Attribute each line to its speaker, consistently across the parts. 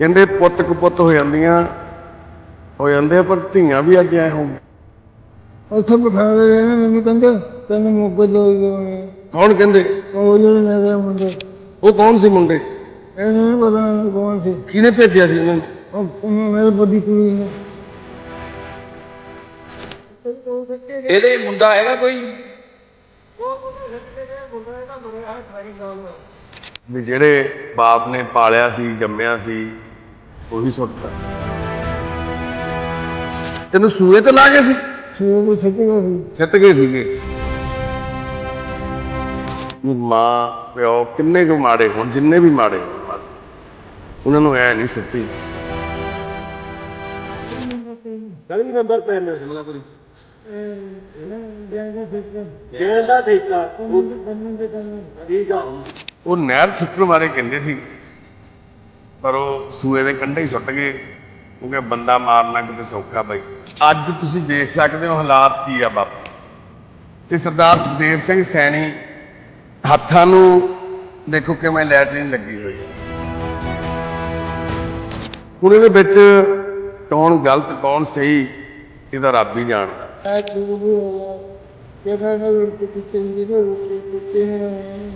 Speaker 1: ਕਹਿੰਦੇ ਪੁੱਤ ਕੁਪੁੱਤ ਹੋ ਜਾਂਦੀਆਂ ਹੋ ਜਾਂਦੇ ਪਰ ਧੀਆਂ ਵੀ ਅੱਜ ਐ ਹੋਣ
Speaker 2: ਉੱਥੇ ਬਿਠਾ ਕੇ ਨੇ ਮੈਨੂੰ ਕਹਿੰਦੇ ਤੈਨੂੰ ਮੌਕੇ ਦੋ
Speaker 1: ਕੌਣ ਕਹਿੰਦੇ?
Speaker 2: ਉਹ ਜਿਹੜੇ ਗਏ ਮੁੰਡੇ।
Speaker 1: ਉਹ ਕੌਣ ਸੀ ਮੁੰਡੇ?
Speaker 2: ਇਹ ਨਹੀਂ ਪਤਾ ਕੌਣ ਸੀ।
Speaker 1: ਕਿਹਨੇ ਭੇਜਿਆ ਸੀ ਉਹਨਾਂ ਨੂੰ?
Speaker 2: ਉਹ ਮੇਰੇ ਵੱਡੀ ਕੁੜੀ ਨੇ।
Speaker 3: ਇਹਦੇ ਮੁੰਡਾ ਹੈਗਾ ਕੋਈ?
Speaker 1: ਵੀ ਜਿਹੜੇ ਬਾਪ ਨੇ ਪਾਲਿਆ ਸੀ ਜੰਮਿਆ ਸੀ ਉਹੀ ਸੁੱਟਦਾ ਤੈਨੂੰ ਸੂਏ ਤੇ ਲਾ ਗਏ ਸੀ?
Speaker 2: ਸਵੇਰ ਨੂੰ ਛੱਡ ਗਏ ਸੀ।
Speaker 1: ਸਿੱਟ ਗਏ ਸੀਗੇ। ਮਾਂ ਪਿਓ ਕਿੰਨੇ ਕੁ ਮਾੜੇ ਹੋਣ ਜਿੰਨੇ ਵੀ ਮਾੜੇ ਹੋਣ ਉਹਨਾਂ ਨੂੰ ਐ ਨਹੀਂ ਸਿੱਟੀ। ਉਹ ਨਹਿਰ ਸੁੱਟਣ ਬਾਰੇ ਕਹਿੰਦੇ ਸੀ। ਪਰ ਉਹ ਸੂਏ ਦੇ ਕੰਢੇ ਹੀ ਸੁੱਟ ਗਏ। ਕਿਉਂਕਿ ਬੰਦਾ ਮਾਰਨਾ ਕਿਤੇ ਸੌਖਾ ਬਈ। ਅੱਜ ਤੁਸੀਂ ਦੇਖ ਸਕਦੇ ਹੋ ਹਾਲਾਤ ਕੀ ਆ ਬਾਪੂ। ਤੇ ਸਰਦਾਰ ਸੁਖਦੇਵ ਸਿੰਘ ਸੈਣੀ ਹੱਥਾਂ ਨੂੰ ਦੇਖੋ ਕਿਵੇਂ ਲੈਟਰਿਨ ਲੱਗੀ ਹੋਈ ਹੈ। ਹੁਣ ਇਹਦੇ ਵਿੱਚ ਕੌਣ ਗਲਤ ਕੌਣ ਸਹੀ ਇਹਦਾ ਰੱਬ ਹੀ ਜਾਣਦਾ।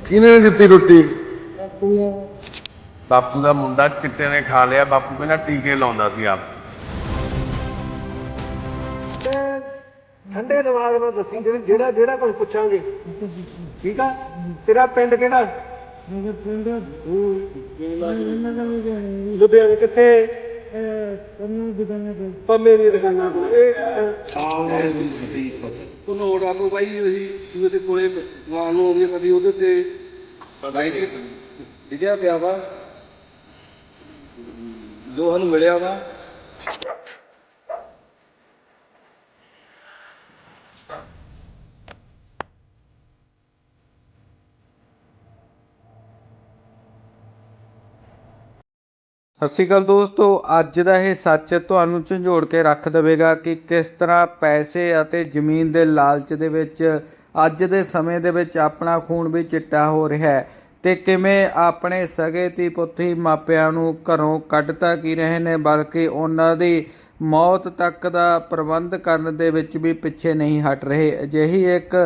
Speaker 1: ਕਿਹਨੇ ਦਿੱਤੀ ਰੋਟੀ? ਬਾਪੂ ਦਾ ਮੁੰਡਾ ਚਿੱਟੇ ਨੇ ਖਾ ਲਿਆ ਬਾਪੂ ਕਹਿੰਦਾ ਟੀਕੇ ਲਾਉਂਦਾ ਸੀ ਆਪ।
Speaker 4: ਠੰਡੇ ਦਿਮਾਗ ਨਾਲ ਦੱਸੀ ਜਿਹੜਾ ਜਿਹੜਾ ਜਿਹੜਾ ਕੁਝ ਪੁੱਛਾਂਗੇ। ਠੀਕ ਆ? ਤੇਰਾ ਪਿੰਡ ਕਿਹੜਾ?
Speaker 2: ਮੇਰੇ ਪਿੰਡ
Speaker 4: ਲੁਧਿਆਣੇ ਕਿੱਥੇ?
Speaker 2: ਕੰਨੂ ਦੁਕਾਨੇ ਤੇ।
Speaker 4: ਪੰਮੇ ਦੀ ਦੁਕਾਨਾਂ ਤੋਂ। ਇਹ ਤੁਹਾਨੂੰ ਹੋਰ ਆਪੋ ਬਾਈ ਅਸੀਂ ਸੂਏ ਦੇ ਕੋਲੇ ਮਾਂ ਨੂੰ ਆਉਂਦੀ ਕਦੀ ਉਹਦੇ ਤੇ ਲਿਖਿਆ ਪਿਆ ਵਾ। ਜੋ ਸਾਨੂੰ ਮਿਲਿਆ ਵਾ।
Speaker 5: ਸਤਿ ਸ਼੍ਰੀ ਅਕਾਲ ਦੋਸਤੋ, ਅੱਜ ਦਾ ਇਹ ਸੱਚ ਤੁਹਾਨੂੰ ਝੰਜੋੜ ਕੇ ਰੱਖ ਦੇਵੇਗਾ ਕਿ ਕਿਸ ਤਰ੍ਹਾਂ ਪੈਸੇ ਅਤੇ ਜ਼ਮੀਨ ਦੇ ਲਾਲਚ ਦੇ ਵਿੱਚ ਅੱਜ ਦੇ ਸਮੇਂ ਦੇ ਵਿੱਚ ਆਪਣਾ ਖੂਨ ਵੀ ਚਿੱਟਾ ਹੋ ਰਿਹਾ ਹੈ। ਤੇ ਕਿਵੇਂ ਆਪਣੇ ਸਗੇ ਤੀ ਪੁੱਤੀ ਮਾਪਿਆਂ ਨੂੰ ਘਰੋਂ ਕੱਢਤਾ ਕੀ ਰਹੇ ਨੇ, ਬਲਕਿ ਉਹਨਾਂ ਦੀ ਮੌਤ ਤੱਕ ਦਾ ਪ੍ਰਬੰਧ ਕਰਨ ਦੇ ਵਿੱਚ ਵੀ ਪਿੱਛੇ ਨਹੀਂ ਹਟ ਰਹੇ। ਅਜਿਹੀ ਇੱਕ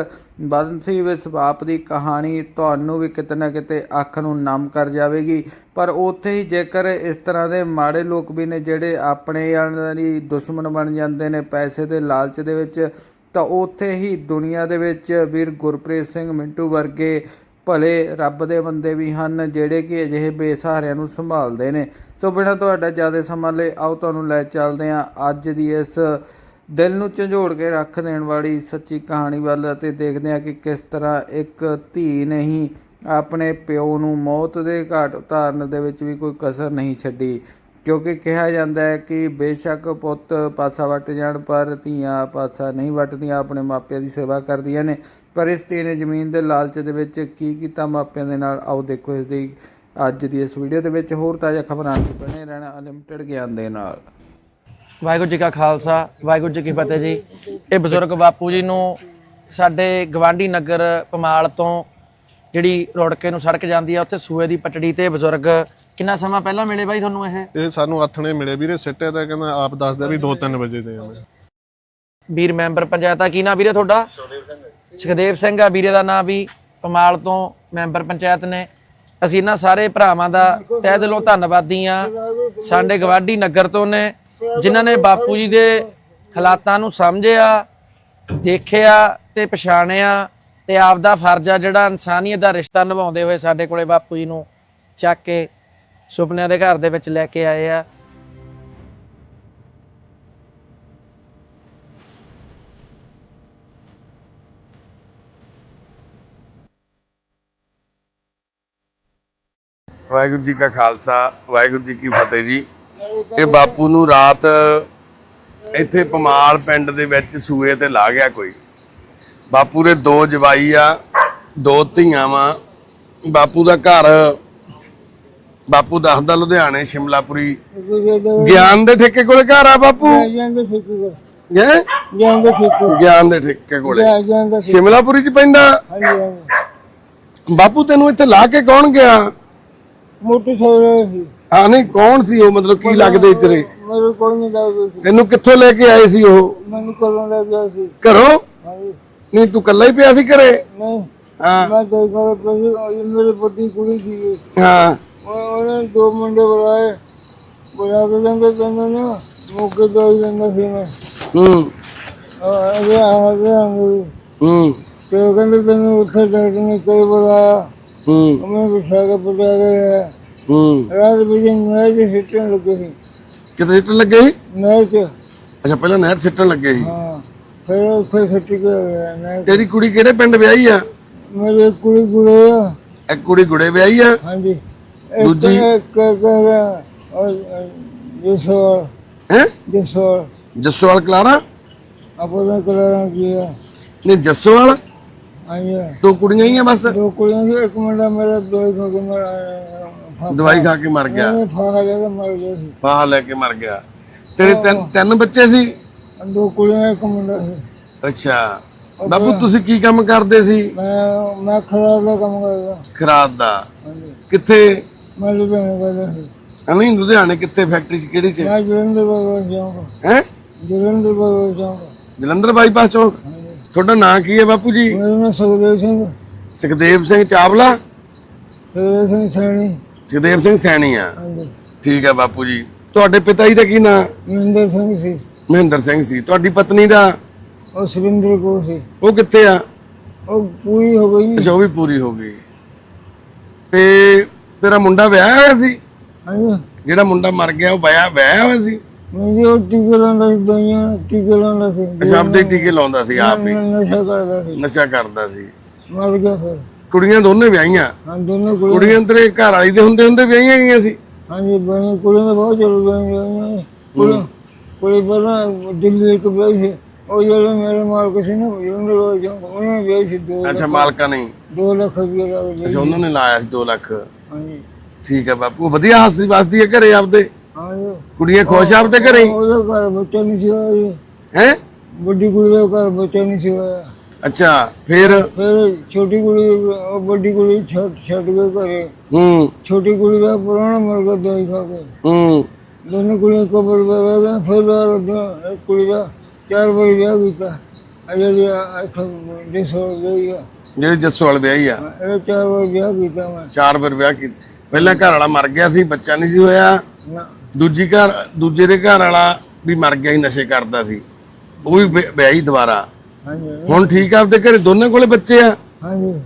Speaker 5: ਬਦਨਸੀਬ ਬਾਪ ਦੀ ਕਹਾਣੀ ਤੁਹਾਨੂੰ ਵੀ ਕਿਤੇ ਨਾ ਕਿਤੇ ਅੱਖ ਨੂੰ ਨਮ ਕਰ ਜਾਵੇਗੀ। ਪਰ ਉੱਥੇ ਹੀ ਜੇਕਰ ਇਸ ਤਰ੍ਹਾਂ ਦੇ ਮਾੜੇ ਲੋਕ ਵੀ ਨੇ ਜਿਹੜੇ ਆਪਣੇ ਯਾਰਾਂ ਦੁਸ਼ਮਣ ਬਣ ਜਾਂਦੇ ਨੇ ਪੈਸੇ ਦੇ ਲਾਲਚ ਦੇ ਵਿੱਚ, ਤਾਂ ਉੱਥੇ ਹੀ ਦੁਨੀਆ ਦੇ ਵਿੱਚ ਵੀਰ ਗੁਰਪ੍ਰੀਤ ਸਿੰਘ ਮਿੰਟੂ ਵਰਗੇ ਭਲੇ ਰੱਬ ਦੇ ਬੰਦੇ ਵੀ ਹਨ, ਜਿਹੜੇ ਕਿ ਅਜਿਹੇ ਬੇਸਹਾਰਿਆਂ ਨੂੰ ਸੰਭਾਲਦੇ ਨੇ। ਸੋ ਬਿਨਾਂ ਤੁਹਾਡਾ ਜ਼ਿਆਦਾ ਸਮਾਂ ਲਈ ਆਓ ਤੁਹਾਨੂੰ ਲੈ ਚੱਲਦੇ ਹਾਂ ਅੱਜ ਦੀ ਇਸ ਦਿਲ ਨੂੰ ਝੰਜੋੜ ਕੇ ਰੱਖ ਦੇਣ ਵਾਲੀ ਸੱਚੀ ਕਹਾਣੀ ਵੱਲ ਅਤੇ ਦੇਖਦੇ ਹਾਂ ਕਿ ਕਿਸ ਤਰ੍ਹਾਂ ਇੱਕ ਧੀ ਨੇ ਹੀ ਆਪਣੇ ਪਿਓ ਨੂੰ ਮੌਤ ਦੇ ਘਾਟ ਉਤਾਰਨ ਦੇ ਵਿੱਚ ਵੀ ਕੋਈ ਕਸਰ ਨਹੀਂ ਛੱਡੀ। ਕਿਉਂਕਿ ਕਿਹਾ ਜਾਂਦਾ ਹੈ ਕਿ ਬੇਸ਼ੱਕ ਪੁੱਤ ਪਾਸਾ ਵੱਟ ਜਾਣ, ਪਰ ਧੀਆਂ ਪਾਸਾ ਨਹੀਂ ਵੱਟਦੀਆਂ, ਆਪਣੇ ਮਾਪਿਆਂ ਦੀ ਸੇਵਾ ਕਰਦੀਆਂ ਨੇ। ਪਰ ਇਸ ਧੀ ਨੇ ਜ਼ਮੀਨ ਦੇ ਲਾਲਚ ਦੇ ਵਿੱਚ ਕੀ ਕੀਤਾ? ਮਾਪਿਆਂ ਦੇ ਨਾਲ ਆਓ, ਦੇਖੋ ਇਸ ਦੀ ਅੱਜ ਦੀ ਇਸ ਵੀਡੀਓ ਦੇ ਵਿੱਚ ਹੋਰ ਤਾਜ਼ਾ ਖਬਰਾਂ ਲਈ ਬਣੇ ਰਹਿਣਾ ਅਨਲਿਮਟਿਡ ਗਿਆਨ ਦੇ ਨਾਲ।
Speaker 3: ਵਾਹਿਗੁਰੂ ਜੀ ਕਾ ਖਾਲਸਾ, ਵਾਹਿਗੁਰੂ ਜੀ ਕੀ ਫਤਿਹ ਜੀ। ਇਹ ਬਜ਼ੁਰਗ ਬਾਪੂ ਜੀ ਨੂੰ ਸਾਡੇ ਗਵਾਂਢੀ ਨਗਰ ਪਮਾਲ ਤੋਂ ਜਿਹੜੀ ਰੋੜਕੇ ਨੂੰ ਸੜਕ ਜਾਂਦੀ ਆ ਉੱਥੇ ਸੂਏ ਦੀ ਪਟੜੀ ਤੇ ਬਜ਼ੁਰਗ ਕਿੰਨਾ ਸਮਾਂ ਪਹਿਲਾਂ ਮਿਲੇ ਬਾਈ ਤੁਹਾਨੂੰ ਇਹ?
Speaker 6: ਇਹ ਸਾਨੂੰ ਆਥਣੇ ਮਿਲੇ ਵੀਰੇ ਸਿੱਟੇ ਤਾਂ ਕਹਿੰਦਾ ਆਪ ਦੱਸਦਾ ਵੀ 2-3 ਵਜੇ ਦੇ ਆਵੇਂ
Speaker 3: ਵੀਰ ਮੈਂਬਰ ਪੰਚਾਇਤ ਆ ਕੀ ਨਾਂ ਵੀਰੇ ਤੁਹਾਡਾ? ਸੁਖਦੇਵ ਸਿੰਘ ਆ। ਵੀਰੇ ਦਾ ਨਾਂ ਵੀ ਪਮਾਲ ਤੋਂ ਮੈਂਬਰ ਪੰਚਾਇਤ ਨੇ। ਅਸੀਂ ਇਹਨਾਂ ਸਾਰੇ ਭਰਾਵਾਂ ਦਾ ਤਹਿ ਦਿਲੋਂ ਧੰਨਵਾਦੀ ਆ। ਸਾਡੇ ਗਵਾਂਢੀ ਨਗਰ ਤੋਂ ਨੇ ਜਿਨ੍ਹਾਂ ਨੇ ਬਾਪੂ ਜੀ ਦੇ ਹਾਲਾਤਾਂ ਨੂੰ ਸਮਝਿਆ ਦੇਖਿਆ ਤੇ ਪਛਾਣਿਆ। ਤੇ ਆਪ ਦਾ ਫਰਜ਼ ਆ ਜਿਹੜਾ ਇਨਸਾਨੀਅਤ ਦਾ ਰਿਸ਼ਤਾ ਨਿਭਾਉਂਦੇ ਹੋਏ ਸਾਡੇ ਕੋਲੇ ਬਾਪੂ ਜੀ ਨੂੰ ਚੱਕ ਕੇ ਸੁਪਨਿਆਂ ਦੇ ਘਰ ਦੇ ਵਿੱਚ ਲੈ ਕੇ ਆਏ ਆ।
Speaker 1: ਵਾਹਿਗੁਰੂ ਜੀ ਕਾ ਖਾਲਸਾ, ਵਾਹਿਗੁਰੂ ਜੀ ਕੀ ਫਤਿਹ ਜੀ। ਇਹ ਬਾਪੂ ਨੂੰ ਰਾਤ ਇੱਥੇ ਪਮਾਲ ਪਿੰਡ ਦੇ ਵਿੱਚ ਸੂਏ ਤੇ ਲਾ ਗਿਆ ਕੋਈ। ਬਾਪੂ ਦੇ ਦੋ ਜਵਾਈ ਆ ਦੋ ਧੀਆਂ ਵਾ। ਬਾਪੂ ਦਾ ਘਰ ਬਾਪੂ ਦੱਸਦਾ ਲੁਧਿਆਣੇ ਸ਼ਿਮਲਾਪੁਰੀ। ਗਿਆਨ ਦੇ ਠੇਕੇ ਕੋਲੇ ਘਰ ਆ ਬਾਪੂ? ਹੈ? ਗਿਆਨ ਦੇ ਠੇਕੇ ਕੋਲੇ। ਸ਼ਿਮਲਾਪੁਰੀ ਚ ਪੈਂਦਾ? ਬਾਪੂ ਤੈਨੂੰ ਇੱਥੇ ਲਾ ਕੇ ਕੌਣ ਗਿਆ?
Speaker 2: ਮੋਟੀ ਸੌਰੇ ਸੀ।
Speaker 1: ਹਾਂ ਨਹੀਂ ਕੌਣ ਸੀ ਉਹ? ਮਤਲਬ ਕੀ ਲੱਗਦੇ ਤੇਰੇ
Speaker 2: ਮੇਰੇ ਕੋਈ ਨਹੀਂ ਲੱਗਦਾ
Speaker 1: ਤੈਨੂੰ ਕਿੱਥੋਂ ਲੈ ਕੇ ਆਏ ਸੀ ਉਹ?
Speaker 2: ਮੈਨੂੰ ਕਦੋਂ ਲੈ ਗਿਆ ਸੀ?
Speaker 1: ਘਰੋਂ?
Speaker 2: ਹਾਂਜੀ।
Speaker 1: ਨਹੀਂ ਤੂੰ ਇਕੱਲਾ ਹੀ ਪਿਆ ਸੀ ਘਰੇ?
Speaker 2: ਨਹੀਂ
Speaker 1: ਹਾਂ।
Speaker 2: ਮੈਂ ਦੇਖਾ ਪੈਸੇ ਮੇਰੇ ਵੱਡੀ ਕੁੜੀ ਸੀ।
Speaker 1: ਹਾਂ।
Speaker 2: ਉਹ- ਉਹਨੇ ਦੋ ਮੁੰਡੇ ਬੁਲਾਏ। ਬੁਲਾ ਕੇ ਕਹਿੰਦੇ ਕਹਿੰਦੇ ਨਾ ਮੌਕੇ ਤੋਂ ਹੀ ਸੀ ਮੈਂ।
Speaker 1: ਹੂੰ।
Speaker 2: ਅਰੇ ਆ ਗਿਆ
Speaker 1: ਹੂੰ।
Speaker 2: ਤੇ ਉਹ ਕਹਿੰਦੇ ਤੈਨੂੰ ਉੱਥੇ ਡਾਕਟਰ ਨੇ ਕਈ ਬੁਲਾਇਆ
Speaker 1: ਹੂੰ।
Speaker 2: ਮੈਂ ਬਿਠਾ ਕੇ ਪੁੱਛਿਆ ਗਿਆ
Speaker 1: ਹੂੰ।
Speaker 2: ਰਾਤ ਵੀ ਮੈਂ ਜੀ ਸਿੱਟਣ ਲੱਗੇ ਸੀ।
Speaker 1: ਕਿਤੇ ਸਿੱਟਣ ਲੱਗੇ ਸੀ?
Speaker 2: ਮੈਂ ਚ।
Speaker 1: ਅੱਛਾ ਪਹਿਲਾਂ ਨਹਿਰ ਸਿੱਟਣ ਲੱਗੇ ਸੀ।
Speaker 2: ਹਾਂ। ਫਿਰ ਉੱਥੇ ਗਿਆ ਮੈਂ
Speaker 1: ਤੇਰੀ ਕੁੜੀ ਕਿਹੜੇ ਪਿੰਡ ਵਿਆਹੀ ਆ?
Speaker 2: ਮੇਰੇ ਕੁੜੀ ਕੁੜੇ ਆ।
Speaker 1: ਇੱਕ ਕੁੜੀ ਗੁੜੇ ਵਿਆਹੀ ਆ?
Speaker 2: ਹਾਂਜੀ।
Speaker 1: ਦੂਜੀ?
Speaker 2: ਇੱਕ
Speaker 1: ਹੈ?
Speaker 2: ਜਿਸੋ
Speaker 1: ਜੱਸੋਵਾਲ ਕਲਾਰਾ?
Speaker 2: ਆਪਣਾ ਕਲਰਾਂ ਕੀ ਆ?
Speaker 1: ਨਹੀਂ ਜੱਸੋਵਾਲ
Speaker 2: ਹਾਂਜੀ।
Speaker 1: ਦੋ ਕੁੜੀਆਂ ਹੀ ਆ ਬਸ।
Speaker 2: ਦੋ ਕੁੜੀਆਂ ਸੀ ਇੱਕ ਮੁੰਡਾ ਮੇਰਾ ਦੋ ਹੀ ਕੇ ਮਰ
Speaker 1: ਦਵਾਈ ਖਾ ਕੇ ਮਰ ਗਿਆ।
Speaker 2: ਫਾਹਾ ਲੈ ਕੇ ਮਰ ਗਿਆ ਸੀ।
Speaker 1: ਫਾਹਾ ਲੈ ਕੇ ਮਰ ਗਿਆ। ਤੇਰੇ ਤਿੰਨ ਤਿੰਨ ਬੱਚੇ ਸੀ?
Speaker 2: ਦੋ ਕੁੜੀਆਂ ਇੱਕ ਮੁੰਡਾ ਸੀ।
Speaker 1: ਅੱਛਾ। ਬਾਪੂ ਤੁਸੀਂ ਕੀ ਕੰਮ ਕਰਦੇ ਸੀ?
Speaker 2: ਮੈਂ ਮੈਂ ਖਰਾਬ ਦਾ ਕੰਮ ਕਰਦਾ।
Speaker 1: ਖਰਾਦ ਦਾ? ਕਿੱਥੇ?
Speaker 2: ਮੈਂ ਲੁਧਿਆਣੇ ਕਰਦਾ ਸੀ।
Speaker 1: ਅਮੀਨ ਲੁਧਿਆਣੇ ਕਿੱਥੇ? ਫੈਕਟਰੀ ਚ ਕਿਹੜੀ ਚ?
Speaker 2: ਮੈਂ ਜਲੰਧਰ ਬਾਬਾ ਜਾਊਂਗਾ
Speaker 1: ਹੈ?
Speaker 2: ਜਲੰਧਰ ਬਾਬਾ ਜਾਊਂਗਾ
Speaker 1: ਜਲੰਧਰ ਬਾਈਪਾਸ ਚੌਕ? ਤੁਹਾਡਾ ਨਾਂ ਕੀ ਹੈ ਬਾਪੂ ਜੀ?
Speaker 2: ਮੇਰਾ ਨਾਮ ਸੁਖਦੇਵ ਸਿੰਘ
Speaker 1: ਸੁਖਦੇਵ ਸਿੰਘ ਚਾਵਲਾ?
Speaker 2: ਸੁਖਦੇਵ ਸਿੰਘ ਸੈਣੀ।
Speaker 1: ਸੁਖਦੇਵ ਸਿੰਘ ਸੈਣੀ ਆ। ਠੀਕ ਹੈ ਬਾਪੂ ਜੀ। ਤੁਹਾਡੇ ਪਿਤਾ ਜੀ ਦਾ ਕੀ ਨਾਂ?
Speaker 2: ਮਹਿੰਦਰ ਸਿੰਘ ਸੀ।
Speaker 1: ਮਹਿੰਦਰ ਸਿੰਘ ਸੀ। ਤੁਹਾਡੀ ਪਤਨੀ ਦਾ?
Speaker 2: ਉਹ ਸੁਰਿੰਦਰ ਕੌਰ ਸੀ।
Speaker 1: ਉਹ ਕਿੱਥੇ ਆ?
Speaker 2: ਉਹ ਪੂਰੀ ਹੋ ਗਈ।
Speaker 1: ਅੱਛਾ ਉਹ ਵੀ ਪੂਰੀ ਹੋ ਗਈ। ਤੇ ਤੇਰਾ ਮੁੰਡਾ ਵਿਆਹਿਆ ਹੋਇਆ ਸੀ?
Speaker 2: ਹਾਂਜੀ।
Speaker 1: ਜਿਹੜਾ ਮੁੰਡਾ ਮਰ ਗਿਆ ਉਹ ਵਿਆਹ ਵਿਆਹਿਆ ਹੋਇਆ ਸੀ?
Speaker 2: ਮੈਂ ਉਹ ਟੀਕੇ ਲਾਉਂਦਾ ਸੀ ਦਵਾਈਆਂ ਟੀਕੇ ਲਾਉਂਦਾ ਸੀ।
Speaker 1: ਅੱਛਾ ਆਪਦੇ ਟੀਕੇ ਲਾਉਂਦਾ ਸੀ ਆਪ ਹੀ।
Speaker 2: ਨਸ਼ਾ ਕਰਦਾ ਸੀ।
Speaker 1: ਨਸ਼ਾ ਕਰਦਾ ਸੀ।
Speaker 2: ਮਰ ਗਿਆ ਫਿਰ।
Speaker 1: ਕੁੜੀਆਂ ਦੋਨੇ ਵਿਆਹੀਆਂ?
Speaker 2: ਹਾਂ ਦੋਨੋਂ ਕੁੜੀ
Speaker 1: ਕੁੜੀਆਂ ਤੇਰੇ ਘਰ ਵਾਲੀ ਦੇ ਹੁੰਦੇ ਹੁੰਦੇ ਵਿਆਹੀਆਂ ਗਈਆਂ ਸੀ?
Speaker 2: ਹਾਂਜੀ ਬਾਈ ਕੁੜੀਆਂ ਤਾਂ ਬਹੁਤ ਚੱਲ ਗਈਆਂ ਕੁੜੀ ਕੁੜੀ ਪਹਿਲਾਂ ਦਿੱਲੀ ਇੱਕ ਸੀ ਉਹ ਜਿਹੜੇ ਮੇਰੇ ਮਾਲਕ ਸੀ ਨਾ ਉਹਨਾਂ ਦੇ ਉਹਨਾਂ ਵਿਆਹੀ ਸੀ ਦੋ
Speaker 1: ਅੱਛਾ ਮਾਲਕਾ ਨਹੀਂ
Speaker 2: 2 ਲੱਖ ਰੁਪਏ ਦਾ ਵਿਆਹੀ।
Speaker 1: ਅੱਛਾ ਉਹਨਾਂ ਨੇ ਲਾਇਆ ਸੀ 2 ਲੱਖ।
Speaker 2: ਹਾਂਜੀ।
Speaker 1: ਠੀਕ ਹੈ ਬਾਪੂ ਵਧੀਆ ਹੱਸਦੀ ਵਸਦੀ ਹੈ ਘਰੇ ਆਪਦੇ?
Speaker 2: ਹਾਂਜੀ।
Speaker 1: ਕੁੜੀਆਂ ਖੁਸ਼ ਆਪਦੇ ਘਰੇ?
Speaker 2: ਉਹਦਾ ਘਰ ਬੱਚਾ ਨਹੀਂ ਸੀ ਹੋਇਆ।
Speaker 1: ਹੈ?
Speaker 2: ਵੱਡੀ ਕੁੜੀ ਦਾ ਘਰ ਬੱਚਾ ਨਹੀਂ ਸੀ ਹੋਇਆ।
Speaker 1: ਅੱਛਾ ਫਿਰ?
Speaker 2: ਫਿਰ ਛੋਟੀ ਕੁੜੀ ਉਹ ਵੱਡੀ ਕੁੜੀ ਛੱਡ ਛੱਡ ਕੇ ਘਰੇ।
Speaker 1: ਹੂੰ।
Speaker 2: ਛੋਟੀ ਕੁੜੀ ਦਾ ਪੁਰਾਣਾ ਮਰ ਗਿਆ ਦਵਾਈ ਖਾ ਕੇ।
Speaker 1: ਹੂੰ।
Speaker 2: ਦੋਨੇ ਕੁੜੀਆਂ ਕਬਰ ਗਏ ਫਿਰ ਦਾ ਇੱਕ ਕੁੜੀ ਦਾ ਚਾਰ ਵਾਰੀ ਵਿਆਹ ਕੀਤਾ। ਅਜੇ ਇੱਥੋਂ ਜਿਸ ਹੋ ਗਈ ਆ।
Speaker 1: ਜਿਹੜੇ ਜੱਸੋਵਾਲ ਵਿਆਹੀ ਆ?
Speaker 2: ਇਹ ਚਾਰ ਵਾਰ ਵਿਆਹ ਕੀਤਾ ਮੈਂ।
Speaker 1: ਚਾਰ ਵਾਰ ਵਿਆਹ ਕੀਤਾ। ਪਹਿਲਾਂ ਘਰ ਵਾਲਾ ਮਰ ਗਿਆ ਸੀ ਬੱਚਾ ਨਹੀਂ ਸੀ ਹੋਇਆ। ਦੂਜੀ ਘਰ ਦੂਜੇ ਦੇ ਘਰ ਵਾਲਾ ਵੀ ਮਰ ਗਿਆ ਸੀ ਨਸ਼ੇ ਕਰਦਾ ਸੀ। ਉਹ ਵੀ ਵਿ- ਵਿਆਹੀ ਦੁਬਾਰਾ। ਹੁਣ ਠੀਕ ਆ ਆਪਦੇ ਘਰੇ ਦੋਨੇ ਕੋਲੇ ਬੱਚੇ ਆ?
Speaker 2: ਹਾਂਜੀ।